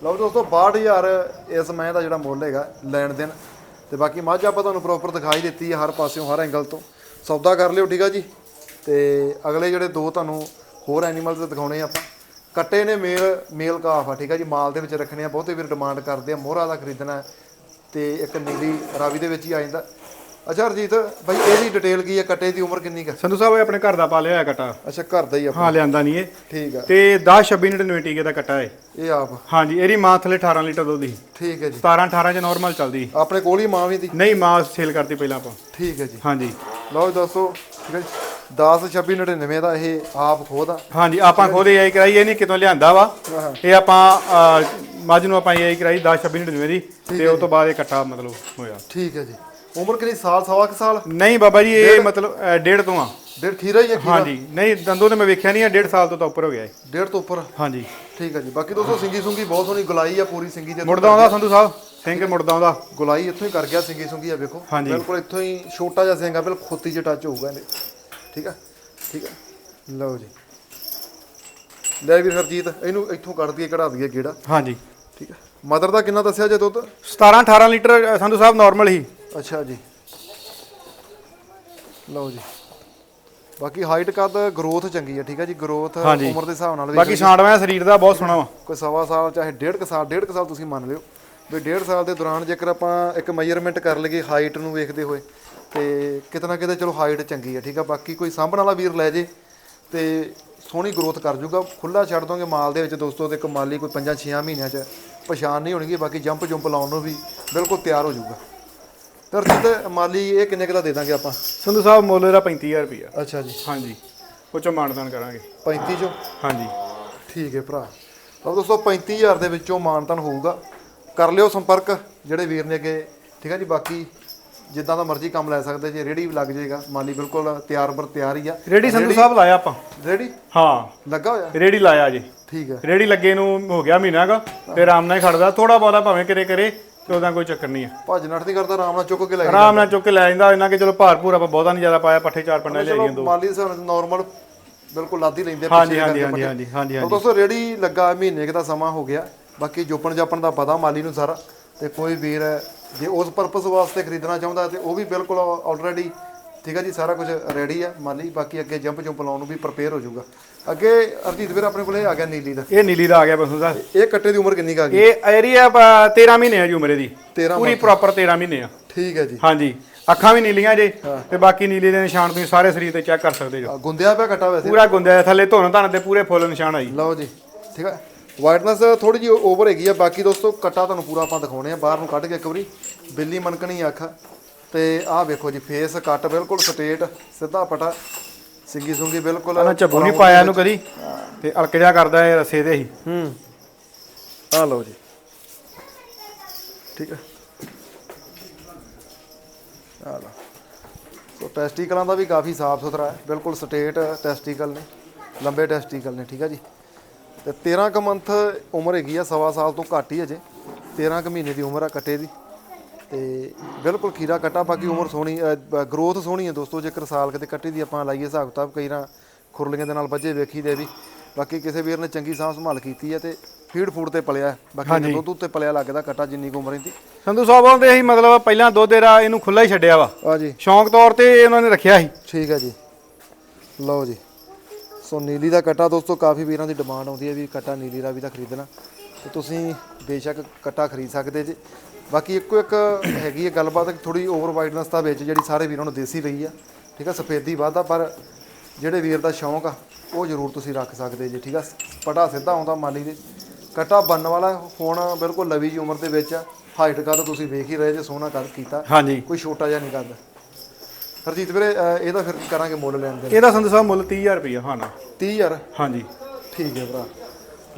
ਲਓ ਦੋਸਤੋ 62000 ਇਸ ਮੈਂ ਦਾ ਜਿਹੜਾ ਮੁੱਲ ਹੈਗਾ ਲੈਣ ਦੇਣ। ਤੇ ਬਾਕੀ ਮੱਝ ਆਪਾਂ ਤੁਹਾਨੂੰ ਪ੍ਰੋਪਰ ਦਿਖਾਈ ਦਿੱਤੀ ਹੈ ਹਰ ਪਾਸਿਓਂ ਹਰ ਐਂਗਲ ਤੋਂ। ਸੌਦਾ ਕਰ ਲਿਓ ਠੀਕ ਆ ਜੀ। ਤੇ ਅਗਲੇ ਜਿਹੜੇ ਦੋ ਤੁਹਾਨੂੰ ਹੋਰ ਐਨੀਮਲਸ ਦਿਖਾਉਣੇ ਆ ਆਪਾਂ। ਕੱਟੇ ਨੇ ਮੇਲ ਮੇਲ ਕਾਫ ਆ ਠੀਕ ਆ ਜੀ? ਮਾਲ ਦੇ ਵਿੱਚ ਰੱਖਣੇ ਆ ਬਹੁਤੇ ਵੀਰ ਡਿਮਾਂਡ ਕਰਦੇ ਆ ਮੋਹਰਾ ਦਾ ਖਰੀਦਣਾ ਤੇ ਇੱਕ ਨੀਲੀ ਰਾਵੀ ਦੇ ਵਿੱਚ ਹੀ ਆ ਜਾਂਦਾ। ਅੱਛਾ ਹਰਜੀਤ ਭਾਈ ਇਹਦੀ ਡਿਟੇਲ ਕੀ ਹੈ ਕੱਟੇ ਦੀ ਉਮਰ ਕਿੰਨੀ ਕੁ ਹੈ? ਸੰਧੂ ਸਾਹਿਬ ਇਹ ਆਪਣੇ ਘਰ ਦਾ ਪਾਲਿਆ ਹੋਇਆ ਕਟਾ। ਅੱਛਾ ਘਰ ਦਾ ਹੀ ਆ। ਹਾਂ ਲਿਆਂਦਾ ਨਹੀਂ ਇਹ। ਠੀਕ ਆ। ਤੇ 10 26 99 ਟੀਕੇ ਦਾ ਕਟਾ ਹੈ ਇਹ ਆਪ। ਹਾਂਜੀ ਇਹਦੀ ਮਾਂ ਥੱਲੇ 18 ਲੀਟਰ ਦੁੱਧ ਦੀ। ਠੀਕ ਹੈ ਜੀ। 17 18 ਚ ਨਾਰਮਲ ਚੱਲਦੀ। ਆਪਣੇ ਕੋਲ ਹੀ ਮਾਂ ਵੀ ਦੀ? ਨਹੀਂ ਮਾਂ ਸੇਲ ਕਰਤੀ ਪਹਿਲਾਂ ਆਪਾਂ। ਠੀਕ ਹੈ ਜੀ। ਹਾਂਜੀ। ਲਓ ਦੱਸੋ। ਠੀਕ ਹੈ ਜੀ। 10 26 99 ਦਾ ਇਹ ਆਪ ਖੁਦ ਹਾਂਜੀ ਆਪਾਂ ਖੁਦ ਇਹ ਕਰਾਈ ਇਹ ਨਹੀਂ ਕਿਤੋਂ ਲਿਆਂਦਾ ਵਾ। ਹਾਂ। ਇਹ ਆਪਾਂ ਮੱਝ ਨੂੰ ਆਪਾਂ ਇਹ ਕਰਾਈ 10 26 99 ਦੀ ਤੇ ਉਸ ਤੋਂ ਬਾਅਦ ਇਹ ਕਟਾ ਮਤਲਬ ਹੋਇਆ। ਠੀਕ ਹੈ ਜੀ। ਉਮਰ ਕਿੰਨੀ ਸਾਲ ਸਵਾ ਕੁ ਸਾਲ? ਨਹੀਂ ਬਾਬਾ ਜੀ ਇਹ ਮਤਲਬ ਡੇਢ ਤੋਂ ਆ। ਡੇਢ ਖੀਰਾ ਹੀ ਹੈ ਖੀਰਾ? ਹਾਂਜੀ ਨਹੀਂ ਦੰਦੋਂ ਤੇ ਮੈਂ ਵੇਖਿਆ ਨਹੀਂ ਆ ਡੇਢ ਸਾਲ ਤੋਂ ਤਾਂ ਉੱਪਰ ਹੋ ਗਿਆ ਇਹ। ਡੇਢ ਤੋਂ ਉੱਪਰ? ਹਾਂਜੀ। ਠੀਕ ਹੈ ਜੀ। ਬਾਕੀ ਦੋਸਤੋ ਸਿੰਗੀ ਸੁੰਗੀ ਬਹੁਤ ਸੋਹਣੀ ਗੁਲਾਈ ਆ ਪੂਰੀ ਸਿੰਗੀ ਦੇ ਮੁੜਦਾ ਆਉਂਦਾ ਸੰਧੂ ਸਾਹਿਬ? ਸਿੰਘ ਮੁੜਦਾ ਆਉਂਦਾ। ਗੁਲਾਈ ਇੱਥੋਂ ਹੀ ਕਰ ਗਿਆ ਸਿੰਗੀ ਸੁੰਗੀ ਆ ਵੇਖੋ। ਬਿਲਕੁਲ ਇੱਥੋਂ ਹੀ ਛੋਟਾ ਜਿਹਾ ਸਿੰਗਾ ਬਿਲਕੁਲ ਖੋਤੀ ਜਿਹਾ ਟੱਚ ਹੋਊਗਾ ਇਹਦੇ। ਠੀਕ ਆ? ਠੀਕ ਆ? ਲਓ ਜੀ। ਲੈ ਵੀਰ ਹਰਜੀਤ ਇਹਨੂੰ ਇੱਥੋਂ ਕੱਢ ਦਈਏ ਕਢਾ ਦਈਏ ਗੇੜਾ। ਹਾਂਜੀ। ਠੀਕ ਆ? ਮਦਰ ਦਾ ਕਿੰਨਾ ਦੱਸਿਆ ਜੇ ਦੁੱਧ? 17 18 ਲੀਟਰ ਸੰਧੂ ਸਾਹਿਬ ਨਾਰਮਲ ਹੀ। ਅੱਛਾ ਜੀ। ਲਓ ਜੀ। ਬਾਕੀ ਹਾਈਟ ਕੱਦ ਗਰੋਥ ਚੰਗੀ ਹੈ ਠੀਕ ਹੈ ਜੀ? ਗਰੋਥ ਹਾਂਜੀ। ਉਮਰ ਦੇ ਹਿਸਾਬ ਨਾਲ ਵੀ ਬਾਕੀ ਛਾਂਟਵਾ ਸਰੀਰ ਦਾ ਬਹੁਤ ਸੋਹਣਾ ਵਾ। ਕੋਈ ਸਵਾ ਸਾਲ ਚਾਹੇ ਡੇਢ ਕੁ ਸਾਲ ਡੇਢ ਕੁ ਸਾਲ ਤੁਸੀਂ ਮੰਨ ਲਿਓ। ਵੀ ਡੇਢ ਸਾਲ ਦੇ ਦੌਰਾਨ ਜੇਕਰ ਆਪਾਂ ਇੱਕ ਮੈਜ਼ਰਮੈਂਟ ਕਰ ਲਈਏ ਹਾਈਟ ਨੂੰ ਵੇਖਦੇ ਹੋਏ ਤੇ ਕਿਤੇ ਨਾ ਕਿਤੇ ਚਲੋ ਹਾਈਟ ਚੰਗੀ ਹੈ ਠੀਕ ਆ? ਬਾਕੀ ਕੋਈ ਸਾਂਭਣ ਵਾਲਾ ਵੀਰ ਲੈ ਜੇ ਤੇ ਸੋਹਣੀ ਗਰੋਥ ਕਰ ਜੂਗਾ। ਖੁੱਲਾ ਛੱਡ ਦੋਗੇ ਮਾਲ ਦੇ ਵਿੱਚ ਦੋਸਤੋ ਤੇ ਕਮਾਲੀ ਕੋਈ 5-6 ਮਹੀਨਿਆਂ 'ਚ ਪਛਾਣ ਨਹੀਂ ਹੋਣਗੀ ਬਾਕੀ ਜੰਪ ਜੰਪ ਲਾਉਣ ਨੂੰ ਵੀ ਬਿਲਕੁਲ ਤਿਆਰ ਹੋ ਜਾਊਗਾ ਤਰਜੀਤ ਮਾਲੀ ਇਹ ਕਿੰਨੇ ਕੁ ਦਾ ਦਾਂਗੇ ਆਪਾਂ? ਸੰਧੂ ਸਾਹਿਬ ਮੁੱਲ ਇਹਦਾ 35000 ਰੁਪਇਆ ਅੱਛਾ ਜੀ। ਹਾਂਜੀ। ਉਹ ਚੋਂ ਮਾਨਦਾਨ ਕਰਾਂਗੇ। 35 ਚੋਂ? ਹਾਂਜੀ। ਠੀਕ ਹੈ ਭਰਾ। ਲਓ ਦੋਸਤੋ 35000 ਦੇ ਵਿੱਚੋਂ ਮਾਨਤਨ ਹੋਊਗਾ। ਕਰ ਲਿਓ ਸੰਪਰਕ ਜਿਹੜੇ ਵੀਰ ਨੇ ਅੱਗੇ ਠੀਕ ਹੈ ਜੀ? ਬਾਕੀ ਜਿੱਦਾਂ ਦਾ ਮਰਜ਼ੀ ਕੰਮ ਲੈ ਸਕਦੇ ਜੇ ਰੇੜੀ ਵੀ ਲੱਗ ਜਾਏਗਾ ਮਾਲੀ ਬਿਲਕੁਲ ਤਿਆਰ ਬਰ ਤਿਆਰ ਹੀ ਆ। ਰੇੜੀ ਸੰਧੂ ਸਾਹਿਬ ਲਾਇਆ ਆਪਾਂ। ਰੇੜੀ ਹਾਂ। ਲੱਗਾ ਹੋਇਆ? ਰੇੜੀ ਲਾਇਆ ਜੀ। ਠੀਕ ਹੈ ਰੇੜੀ ਲੱਗੇ ਨੂੰ ਹੋ ਗਿਆ ਮਹੀਨਾ ਗਾ ਤੇ ਆਰਾਮ ਨਾਲ ਹੀ ਖੜਦਾ। ਥੋੜਾ ਬਹੁਤਾ ਭਾਵੇਂ ਕਰੇ ਕਰੇ ਤੇ ਉਹਦਾ ਕੋਈ ਚੱਕਰ ਨਹੀਂ ਹੈ ਭੱਜ ਨੱਠ ਨਹੀਂ ਕਰਦਾ ਆਰਾਮ ਨਾਲ ਚੁੱਕ ਕੇ ਲੈ ਜਾਂਦਾ। ਆਰਾਮ ਨਾਲ ਚੁੱਕ ਕੇ ਲੈ ਜਾਂਦਾ। ਇਹਨਾਂ ਕਿ ਚਲੋ ਭਾਰਪੂਰ ਆਪਾਂ ਬਹੁਤਾ ਨਹੀਂ ਜ਼ਿਆਦਾ ਪਾਇਆ ਪੱਠੇ ਚਾਰ ਪੰਡੇ ਲੈ ਆਈਆਂ ਦੋ। ਮਾਲੀ ਦੇ ਨਾਰਮਲ ਬਿਲਕੁਲ ਲਾਦੀ ਲੈਂਦੇ ਹਾਂਜੀ ਹਾਂਜੀ ਹਾਂਜੀ ਹਾਂਜੀ ਹਾਂਜੀ ਦੋਸਤੋ ਰੇੜੀ ਲੱਗਾ ਮਹੀਨੇ ਕੁ ਦਾ ਸਮਾਂ ਹੋ ਗਿਆ। ਬਾਕੀ ਜੋਪਣ ਜਾਪਣ ਦਾ ਪਤਾ ਮਾਲੀ ਨੂੰ ਸਾਰਾ। ਤੇ ਕੋਈ ਵੀਰ ਜੇ ਉਸ ਪਰਪਸ ਵਾਸਤੇ ਖਰੀਦਣਾ ਚਾਹੁੰਦਾ ਤੇ ਉਹ ਵੀ ਬਿਲਕੁਲ ਆਲਰੇਡੀ ਠੀਕ ਹੈ ਜੀ ਸਾਰਾ ਕੁਝ ਰੈਡੀ ਆ ਮਾਲੀ ਬਾਕੀ ਅੱਗੇ ਜੰਪ ਜੰਪ ਲਾਉਣ ਨੂੰ ਵੀ ਪ੍ਰਪੇਅਰ ਹੋ ਜਾਊਗਾ। ਅੱਗੇ ਅਰਜੀਤ ਵੀਰ ਆਪਣੇ ਕੋਲੇ ਆ ਗਿਆ ਨੀਲੀ ਦਾ। ਇਹ ਨੀਲੀ ਦਾ ਆ ਗਿਆ ਬਸੂ ਸਾਹਿਬ ਇਹ ਕੱਟੇ ਦੀ ਉਮਰ ਕਿੰਨੀ ਕੁ ਗਈ? ਇਹ ਏਰੀਆ 13 ਮਹੀਨੇ ਆ ਜੀ ਉਮਰੇ ਦੀ। 13 ਪੂਰੀ ਪ੍ਰੋਪਰ 13 ਮਹੀਨੇ ਆ। ਠੀਕ ਹੈ ਜੀ। ਹਾਂਜੀ। ਅੱਖਾਂ ਵੀ ਨੀਲੀਆਂ ਜੇ ਤੇ ਬਾਕੀ ਨੀਲੇ ਦੇ ਨਿਸ਼ਾਨ ਤੁਸੀਂ ਸਾਰੇ ਸਰੀਰ ਤੇ ਚੈੱਕ ਕਰ ਸਕਦੇ ਜੋ। ਗੁੰਦਿਆ ਪਿਆ ਕੱਟਾ ਵੈਸੇ? ਪੂਰਾ ਗੁੰਦਿਆ ਥੱਲੇ ਧੁਨ ਧਨ ਦੇ ਪੂਰੇ ਫੁੱਲ ਨਿਸ਼ਾਨ ਆ ਜੀ। ਲਓ ਜੀ ਠੀਕ ਹੈ ਵਾਈਟਨੈਸ ਥੋੜੀ ਜਿਹੀ ਓਵਰ ਹੈਗੀ ਆ। ਬਾਕੀ ਦੋਸਤੋ ਕੱਟਾ ਤੁਹਾਨੂੰ ਪੂਰਾ ਆਪਾਂ ਦਿਖਾਉਣੇ ਆ। ਬਾਹਰ ਨੂੰ ਕੱਢ ਕੇ ਇੱਕ ਵਾਰੀ। ਬਿੱਲੀ ਮਨਕਣੀ ਅੱਖ। ਤੇ ਆਹ ਵੇਖੋ ਜੀ ਫੇਸ ਕੱਟ ਬਿਲਕੁਲ ਸਟੇਟ ਸਿੱਧਾ ਪਟਾ। ਸਿੰਗੀ ਸੁੰਗੀ ਬਿਲਕੁਲ ਪਹਿਲਾਂ ਚੱਬੂ ਨਹੀਂ ਪਾਇਆ ਇਹਨੂੰ ਕਦੀ। ਤੇ ਅਲਕ ਜਾ ਕਰਦਾ ਇਹ ਰਸੇ ਦੇ ਹੀ। ਹੂੰ। ਆ ਲਓ ਜੀ। ਠੀਕ ਹੈ ਆ ਲਓ। ਸੋ ਟੈਸਟੀਕਲਾਂ ਦਾ ਵੀ ਕਾਫੀ ਸਾਫ਼ ਸੁਥਰਾ ਹੈ। ਬਿਲਕੁਲ ਸਟੇਟ ਟੈਸਟੀਕਲ ਨੇ। ਲੰਬੇ ਟੈਸਟੀਕਲ ਨੇ। ਠੀਕ ਹੈ ਜੀ। ਤੇ 13 ਕ ਮੰਥ ਉਮਰ ਹੈਗੀ ਆ ਸਵਾ ਸਾਲ ਤੋਂ ਘੱਟ ਹੀ ਅਜੇ। 13 ਕ ਮਹੀਨੇ ਦੀ ਉਮਰ ਆ ਕੱਟੇ ਦੀ। ਤੇ ਬਿਲਕੁਲ ਖੀਰਾ ਕੱਟਾ ਬਾਕੀ ਉਮਰ ਸੋਹਣੀ ਗਰੋਥ ਸੋਹਣੀ ਹੈ ਦੋਸਤੋ। ਜੇਕਰ ਸਾਲ ਕਿਤੇ ਕੱਟੀ ਦੀ ਆਪਾਂ ਲਾਈਏ ਹਿਸਾਬ ਕਿਤਾਬ ਕਈ ਨਾ ਖੁਰਲੀਆਂ ਦੇ ਨਾਲ ਵੱਜੇ ਵੇਖੀ ਦੇ ਵੀ। ਬਾਕੀ ਕਿਸੇ ਵੀਰ ਨੇ ਚੰਗੀ ਸਾਂਭ ਸੰਭਾਲ ਕੀਤੀ ਹੈ ਤੇ ਫੀਡ ਫੂਡ ਤੇ ਪਲਿਆ। ਬਾਕੀ ਦੁੱਧ ਉੱਤੇ ਪਲਿਆ ਲੱਗਦਾ ਕੱਟਾ ਜਿੰਨੀ ਕੁ ਉਮਰ ਇਹਦੀ। ਸੰਧੂ ਸਾਹਿਬ ਆਉਂਦੇ ਸੀ ਮਤਲਬ ਪਹਿਲਾਂ ਦੁੱਧ ਇਹਦਾ ਇਹਨੂੰ ਖੁੱਲਾ ਹੀ ਛੱਡਿਆ ਵਾ। ਆ ਜੀ ਸ਼ੌਂਕ ਤੌਰ ਤੇ ਉਹਨਾਂ ਨੇ ਰੱਖਿਆ ਸੀ। ਠੀਕ ਹੈ ਜੀ। ਲਓ ਜੀ। ਸੋ ਨੀਲੀ ਦਾ ਕੱਟਾ ਦੋਸਤੋ ਕਾਫੀ ਵੀਰਾਂ ਦੀ ਡਿਮਾਂਡ ਆਉਂਦੀ ਹੈ ਵੀ ਕੱਟਾ ਨੀਲੀ ਦਾ ਵੀ ਤਾਂ ਖਰੀਦਣਾ। ਤੇ ਤੁਸੀਂ ਬੇਸ਼ੱਕ ਕੱਟਾ ਖਰੀਦ ਸਕਦੇ ਜੀ। ਬਾਕੀ ਇੱਕੋ ਇੱਕ ਹੈਗੀ ਹੈ ਗੱਲਬਾਤ ਥੋੜੀ ਓਵਰ ਵਾਈਡਨੈਸ ਦਾ ਵਿੱਚ ਜਿਹੜੀ ਸਾਰੇ ਵੀਰਾਂ ਨੂੰ ਦੇਸੀ ਰਹੀ ਆ। ਠੀਕ ਆ ਸਫੇਦੀ ਵਾਧਾ ਪਰ ਜਿਹੜੇ ਵੀਰ ਦਾ ਸ਼ੌਂਕ ਆ ਉਹ ਜ਼ਰੂਰ ਤੁਸੀਂ ਰੱਖ ਸਕਦੇ ਜੀ ਠੀਕ ਆ। ਪਟਾ ਸਿੱਧਾ ਆਉਂਦਾ ਮਾਲੀ ਦੇ। ਕੱਟਾ ਬਣਨ ਵਾਲਾ ਹੁਣ ਬਿਲਕੁਲ ਲਵੀ ਜੀ ਉਮਰ ਦੇ ਵਿੱਚ ਆ। ਹਾਈਟ ਕੱਦ ਤੁਸੀਂ ਵੇਖ ਹੀ ਰਹੇ ਜੇ ਸੋਹਣਾ ਕੱਦ ਕੀਤਾ। ਹਾਂਜੀ। ਕੋਈ ਛੋਟਾ ਜਿਹਾ ਨਹੀਂ ਕਰਦਾ। ਹਰਜੀਤ ਵੀਰੇ ਅਹ ਇਹਦਾ ਫਿਰ ਕਰਾਂਗੇ ਮੁੱਲ ਲੈਣ ਦੇ ਇਹਦਾ ਸੰਧੂ ਸਾਹਿਬ ਮੁੱਲ 30000 ਰੁਪਇਆ ਹਾਂ ਨਾ। 30000 ਹਾਂਜੀ। ਠੀਕ ਹੈ ਭਰਾ।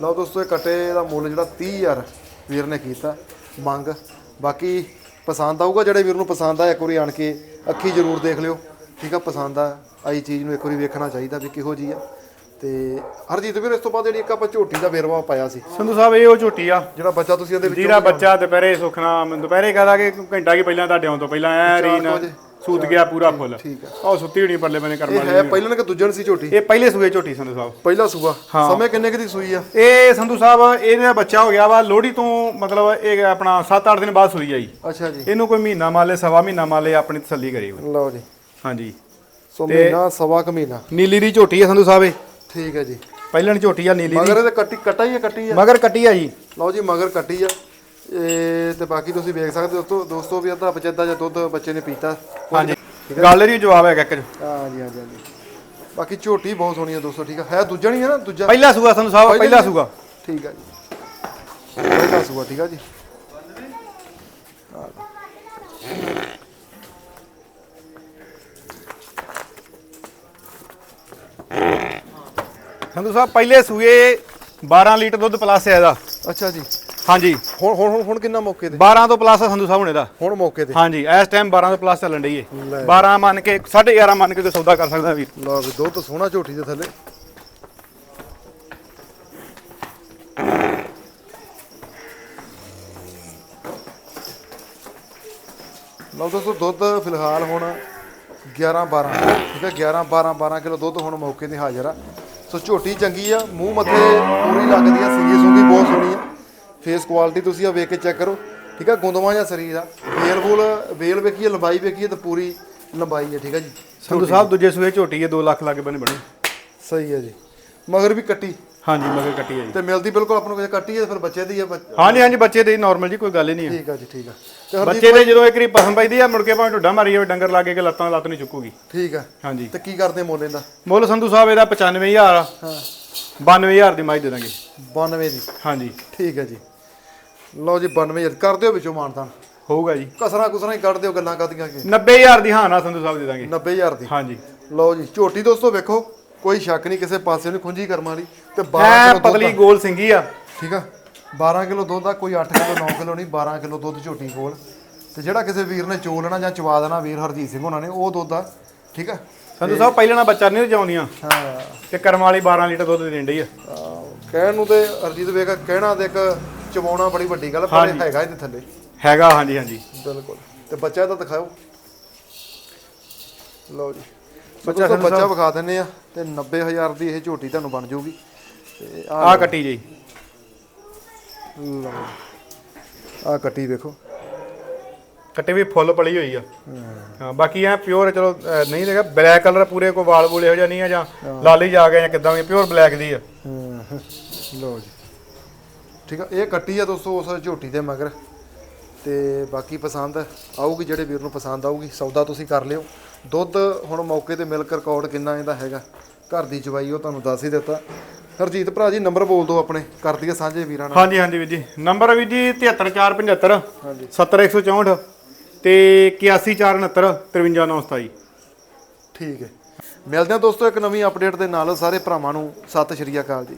ਲਓ ਦੋਸਤੋ ਇਹ ਕੱਟੇ ਦਾ ਮੁੱਲ ਜਿਹੜਾ 30000 ਵੀਰ ਨੇ ਕੀਤਾ। ਮੰਗ। ਬਾਕੀ ਪਸੰਦ ਆਊਗਾ ਜਿਹੜੇ ਵੀਰ ਨੂੰ ਪਸੰਦ ਆ ਇੱਕ ਵਾਰੀ ਆਣ ਕੇ ਅੱਖੀ ਜ਼ਰੂਰ ਦੇਖ ਲਿਓ। ਠੀਕ ਆ ਪਸੰਦ ਆ ਆਈ ਚੀਜ਼ ਨੂੰ ਇੱਕ ਵਾਰੀ ਵੇਖਣਾ ਚਾਹੀਦਾ ਵੀ ਕਿਹੋ ਜੀ ਆ। ਤੇ ਹਰਜੀਤ ਵੀਰ ਇਸ ਤੋਂ ਬਾਅਦ ਜਿਹੜੀ ਇੱਕ ਆਪਾਂ ਝੋਟੀ ਦਾ ਵੇਰਵਾ ਪਾਇਆ ਸੀ। ਸੰਧੂ ਸਾਹਿਬ ਇਹ ਉਹ ਝੋਟੀ ਆ। ਜਿਹੜਾ ਬੱਚਾ ਤੁਸੀਂ ਇਹਦੇ ਵਿੱਚ ਜਿਹੜਾ ਬੱਚਾ ਦੁਪਹਿਰੇ ਸੁਖਣਾ ਦੁਪਹਿਰੇ ਕਹਦਾ ਕਿ ਘੰਟਾ ਕੀ ਪਹਿਲਾਂ ਤੁਹਾਡੇ ਆਉਣ ਤੋਂ ਪਹਿਲਾਂ ਐ ਰੀਨ ਵਜੇ। ਸੂਤ ਗਿਆ ਪੂਰਾ ਫੁੱਲ। ਠੀਕ ਆ ਉਹ ਸੁੱਤੀ ਹੋਣੀ ਪਰਲੇ ਬਨੇ ਕਰਮ ਇਹ ਹੈ ਪਹਿਲਾਂ ਕਿ ਦੂਜਣ ਸੀ ਝੋਟੀ? ਇਹ ਪਹਿਲੇ ਸੂਏ ਝੋਟੀ ਸੰਧੂ ਸਾਹਿਬ। ਪਹਿਲਾ ਸੂਆ? ਸਮੇਂ ਕਿੰਨੇ ਕੁ ਦੀ ਸੂਈ ਆ? ਇਹ ਸੰਧੂ ਸਾਹਿਬ ਇਹਦਾ ਬੱਚਾ ਹੋ ਗਿਆ ਵਾ ਲੋਹੜੀ ਤੋਂ ਮਤਲਬ ਇਹ ਆਪਣਾ 7-8 ਦਿਨ ਬਾਅਦ ਸੂਈ ਆਈ। ਅੱਛਾ ਜੀ। ਇਹਨੂੰ ਕੋਈ ਮਹੀਨਾ ਮਾਲੇ ਸਵਾ ਮਹੀਨਾ ਮਾਲੇ ਆਪਣੀ ਤਸੱਲੀ ਕਰੀ। ਲਓ ਜੀ। ਹਾਂਜੀ। ਸੋ ਮਹੀਨਾ ਸਵਾ ਕੁ ਮਹੀਨਾ। ਨੀਲੀ ਦੀ ਝੋਟੀ ਆ ਸੰਧੂ ਸਾਹਿਬ ਇਹ। ਠੀਕ ਹੈ ਜੀ। ਪਹਿਲਣ ਝੋਟੀ ਆ ਨੀਲੀ ਦੀ। ਮਗਰ ਇਹਦੇ ਕੱਟੀ ਕੱਟਾ ਹੀ ਆ ਕੱਟੀ ਆ? ਮਗਰ ਕੱਟੀ ਆ ਜੀ। ਲਓ ਜੀ ਮਗਰ ਕੱਟੀ ਆ। ਇਹ ਤੇ ਬਾਕੀ ਤੁਸੀਂ ਵੇਖ ਸਕਦੇ ਹੋ ਦੋਸਤੋ ਦੋਸਤੋ ਵੀ ਅੱਧਾ ਬਚਦਾ ਜਾਂ ਦੁੱਧ ਬੱਚੇ ਨੇ ਪੀਤਾ। ਹਾਂਜੀ। ਗੱਲ ਇਹਦੀ ਜਵਾਬ ਹੈਗਾ ਇੱਕ ਹਾਂਜੀ ਹਾਂਜੀ ਹਾਂਜੀ। ਬਾਕੀ ਝੋਟੀ ਬਹੁਤ ਸੋਹਣੀ ਆ ਦੋਸਤੋ ਠੀਕ ਆ। ਹੈ ਦੂਜਾ ਨਹੀਂ ਹੈ ਨਾ? ਦੂਜਾ ਪਹਿਲਾ ਸੂਆ ਸੰਧੂ ਸਾਹਿਬ ਪਹਿਲਾ ਸੂਆ। ਠੀਕ ਆ ਜੀ। ਪਹਿਲਾ ਸੂਆ ਠੀਕ ਆ ਜੀ। ਸੰਧੂ ਸਾਹਿਬ ਪਹਿਲੇ ਸੂਏ 12 ਲੀਟਰ ਦੁੱਧ ਪਲੱਸ ਹੈ ਇਹਦਾ। ਅੱਛਾ ਜੀ। ਹਾਂਜੀ। ਹੁਣ ਹੁਣ ਹੁਣ- ਹੁਣ ਕਿੰਨਾ ਮੌਕੇ ਤੇ? 12 ਤੋਂ ਪਲੱਸ ਆ ਸੰਧੂ ਸਾਹਿਬ ਹੁਣ ਇਹਦਾ ਹੁਣ ਮੌਕੇ ਤੇ? ਹਾਂਜੀ ਇਸ ਟਾਈਮ 12 ਤੋਂ ਪਲੱਸ ਚੱਲਣ ਡਈ ਏ। ਲੈ। 12 ਮੰਨ ਕੇ 11.5 ਮੰਨ ਕੇ ਤੇ ਸੌਦਾ ਕਰ ਸਕਦਾ ਵੀਰ। ਲਓ ਵੀ ਦੁੱਧ ਸੋਹਣਾ ਝੋਟੀ ਦੇ ਥੱਲੇ। ਲਓ ਦੋਸਤੋ ਦੁੱਧ ਫਿਲਹਾਲ ਹੁਣ 11 12 ਠੀਕ ਹੈ 11 12 12 ਕਿਲੋ ਦੁੱਧ ਹੁਣ ਮੌਕੇ ਤੇ ਹਾਜ਼ਰ ਆ। ਸੋ ਝੋਟੀ ਚੰਗੀ ਆ ਮੂੰਹ ਮੱਥੇ ਪੂਰੀ ਲੱਗਦੀ ਆ ਸਿੰਗੀ ਸੁੰਗੀ ਬਹੁਤ ਸੋਹਣੀ ਆ। ਫੇਸ ਕੁਆਲਿਟੀ ਤੁਸੀਂ ਆ ਵੇਖ ਕੇ ਚੈੱਕ ਕਰੋ ਠੀਕ ਆ ਗੁੰਦਵਾ ਜਿਹਾ ਸਰੀਰ ਆ ਵੇਲ ਵੂਲ ਵੇਲ ਵੇਖੀਏ ਲੰਬਾਈ ਵੇਖੀਏ ਤਾਂ ਪੂਰੀ ਲੰਬਾਈ ਹੈ ਠੀਕ ਆ ਜੀ। ਸੰਧੂ ਸਾਹਿਬ ਦੂਜੇ ਸੂਏ ਝੋਟੀ ਏ 2 ਲੱਖ ਲੱਗੇ ਬਣੇ ਬਣੇ। ਸਹੀ ਹੈ ਜੀ। ਮਗਰ ਵੀ ਕੱਟੀ। ਹਾਂਜੀ ਮਗਰ ਕੱਟੀ ਹੈ ਜੀ। ਤੇ ਮਿਲਦੀ ਬਿਲਕੁਲ ਆਪਾਂ ਨੂੰ ਕਿਸੇ ਕੱਟੀ ਹੈ ਫਿਰ ਬੱਚੇ ਦੀ ਹੈ ਹਾਂਜੀ ਹਾਂਜੀ ਬੱਚੇ ਦੇ ਨਾਰਮਲ ਜੀ ਕੋਈ ਗੱਲ ਹੀ ਨਹੀਂ ਹੈ ਠੀਕ ਆ ਜੀ ਠੀਕ ਆ। ਬੱਚੇ ਦੇ ਜਦੋਂ ਇੱਕ ਵਾਰੀ ਪਸੰਦ ਪੈਂਦੀ ਆ ਮੁੜ ਕੇ ਭਾਵੇਂ ਢੁੱਡਾ ਮਾਰੀ ਜਾਵੇ ਡੰਗਰ ਲਾਗੇ ਕੇ ਲੱਤਾਂ ਲੱਤ ਨਹੀਂ ਚੁੱਕੂਗੀ। ਠੀਕ ਆ। ਹਾਂਜੀ। ਤੇ ਕੀ ਕਰਦੇ ਮੁੱਲ ਇਹਦਾ? ਮੁੱਲ ਸੰਧੂ ਸਾਹਿਬ ਇਹਦਾ 95000 ਆ। ਹਾਂ। 92000 ਦੀ ਮਾਈ ਦੇ ਦਾਂਗੇ। 92 ਦੀ। ਹਾਂਜੀ। ਠੀਕ ਹੈ ਜੀ। ਲਓ ਜੀ 92 ਕਰ ਦਿਓ ਵਿੱਚੋਂ ਮਾਨਤਾਂ। ਹੋਊਗਾ ਜੀ। ਕਸਰਾਂ ਕੁਸਰਾਂ ਹੀ ਕੱਢ ਦਿਓ ਗੱਲਾਂ ਕਾਦੀਆਂ ਕੇ। 90000 ਦੀ ਹਾਂ ਨਾ ਸੰਧੂ ਸਾਹਿਬ ਦੇ ਦਾਂਗੇ। 90000 ਦੀ। ਹਾਂਜੀ। ਲਓ ਜੀ ਝੋਟੀ ਦੋਸਤੋ ਵੇਖੋ ਕੋਈ ਸ਼ੱਕ ਨਹੀਂ ਕਿਸੇ ਪਾਸੇ ਨੂੰ ਖੁੰਝੀ ਕਰਮਾਂ ਵਾਲੀ। ਤੇ 12 ਐ ਕਿਲੋ ਦੁੱਧ ਪਤਲੀ ਗੋਲ ਸਿੰਗੀ ਆ। ਠੀਕ ਆ? 12 ਕਿਲੋ ਦੁੱਧ ਦਾ ਕੋਈ 8 ਕਿਲੋ 9 ਕਿਲੋ ਨਹੀਂ 12 ਕਿਲੋ ਦੁੱਧ ਝੋਟੀ ਕੋਲ। ਤੇ ਜਿਹੜਾ ਕਿਸੇ ਵੀਰ ਨੇ ਚੋ ਲੈਣਾ ਜਾਂ ਚਵਾ ਦੇਣਾ ਵੀਰ ਹਰਜੀਤ ਸਿੰਘ ਉਹਨਾਂ ਨੇ ਉਹ ਦੁੱਧ ਆ। ਠੀਕ ਆ? ਸੰਧੂ ਸਾਹਿਬ ਪਹਿਲਾਂ ਬੱਚਾ ਨਹੀਂ ਰਜਾਉਂਦੀਆਂ ਹਾਂ। ਤੇ ਕਰਮ ਵਾਲੀ 12 ਲੀਟਰ ਦੁੱਧ ਦੇਣ ਡਈ ਆ। ਕਹਿਣ ਨੂੰ ਤੇ ਹਰਜੀਤ ਵੇਖ ਕਹਿਣਾ ਤੇ ਇੱਕ ਚਵਾਉਣਾ ਬੜੀ ਵੱਡੀ ਗੱਲ ਪਰ ਇਹ ਹੈਗਾ ਇਹਦੇ ਥੱਲੇ। ਹੈਗਾ ਹਾਂਜੀ ਹਾਂਜੀ। ਬਿਲਕੁਲ। ਤੇ ਬੱਚਾ ਇਹਦਾ ਦਿਖਾਓ। ਲਓ ਜੀ। ਬੱਚਾ ਬੱਚਾ ਬੱਚਾ ਵਿਖਾ ਦਿੰਨੇ ਆ ਤੇ 90000 ਦੀ ਇਹ ਝੋਟੀ ਤੁਹਾਨੂੰ ਬਣ ਜਾਊਗੀ ਤੇ ਆ ਆ ਕੱਟੀ ਜੀ। ਲਓ ਆ ਕੱਟੀ ਵੇਖੋ ਕੱਟੇ ਵੀ ਫੁੱਲ ਪਲੀ ਹੋਈ ਆ। ਹਾਂ। ਬਾਕੀ ਐ ਪਿਓਰ ਚਲੋ ਅਹ, ਨਹੀਂ ਦੇਖਿਆ ਬਲੈਕ ਕਲਰ ਪੂਰੇ ਕੋਈ ਵਾਲ ਵੂਲ ਇਹੋ ਜਿਹਾ ਨਹੀਂ ਆ ਜਾਂ ਲਾਲੀ ਜਾ ਕੇ ਜਾਂ ਕਿਦਾਂ ਵੀ ਪਿਓਰ ਬਲੈਕ ਦੀ ਆ। ਲਓ ਜੀ। ਠੀਕ ਆ ਇਹ ਕੱਟੀ ਆ ਦੋਸਤੋ ਉਸ ਝੋਟੀ ਦੇ ਮਗਰ। ਤੇ ਬਾਕੀ ਪਸੰਦ ਆਊਗੀ ਜਿਹੜੇ ਵੀਰ ਨੂੰ ਪਸੰਦ ਆਊਗੀ ਸੌਦਾ ਤੁਸੀਂ ਕਰ ਲਿਓ। ਦੁੱਧ ਹੁਣ ਮੌਕੇ ਤੇ ਮਿਲਕ ਰਿਕਾਰਡ ਕਿੰਨਾ ਇਹਦਾ ਹੈਗਾ ਘਰ ਦੀ ਚਵਾਈ ਉਹ ਤੁਹਾਨੂੰ ਦੱਸ ਹੀ ਦਿੱਤਾ। ਹਰਜੀਤ ਭਰਾ ਜੀ ਨੰਬਰ ਬੋਲ ਦਿਓ ਆਪਣੇ ਕਰ ਦਈਏ ਸਾਂਝੇ ਵੀਰਾਂ ਨਾਲ। ਹਾਂਜੀ ਹਾਂਜੀ ਵੀਰ ਜੀ। ਨੰਬਰ ਵੀਰ ਜੀ 73475 ਹਾਂਜੀ। 70164 ਤੇ 8149 53927 ਠੀਕ ਹੈ। ਮਿਲਦੇ ਹਾਂ ਦੋਸਤੋ ਇੱਕ ਨਵੀਂ ਅਪਡੇਟ ਦੇ ਨਾਲ ਸਾਰੇ ਭਰਾਵਾਂ ਨੂੰ ਸਤਿ ਸ਼੍ਰੀ ਅਕਾਲ ਜੀ।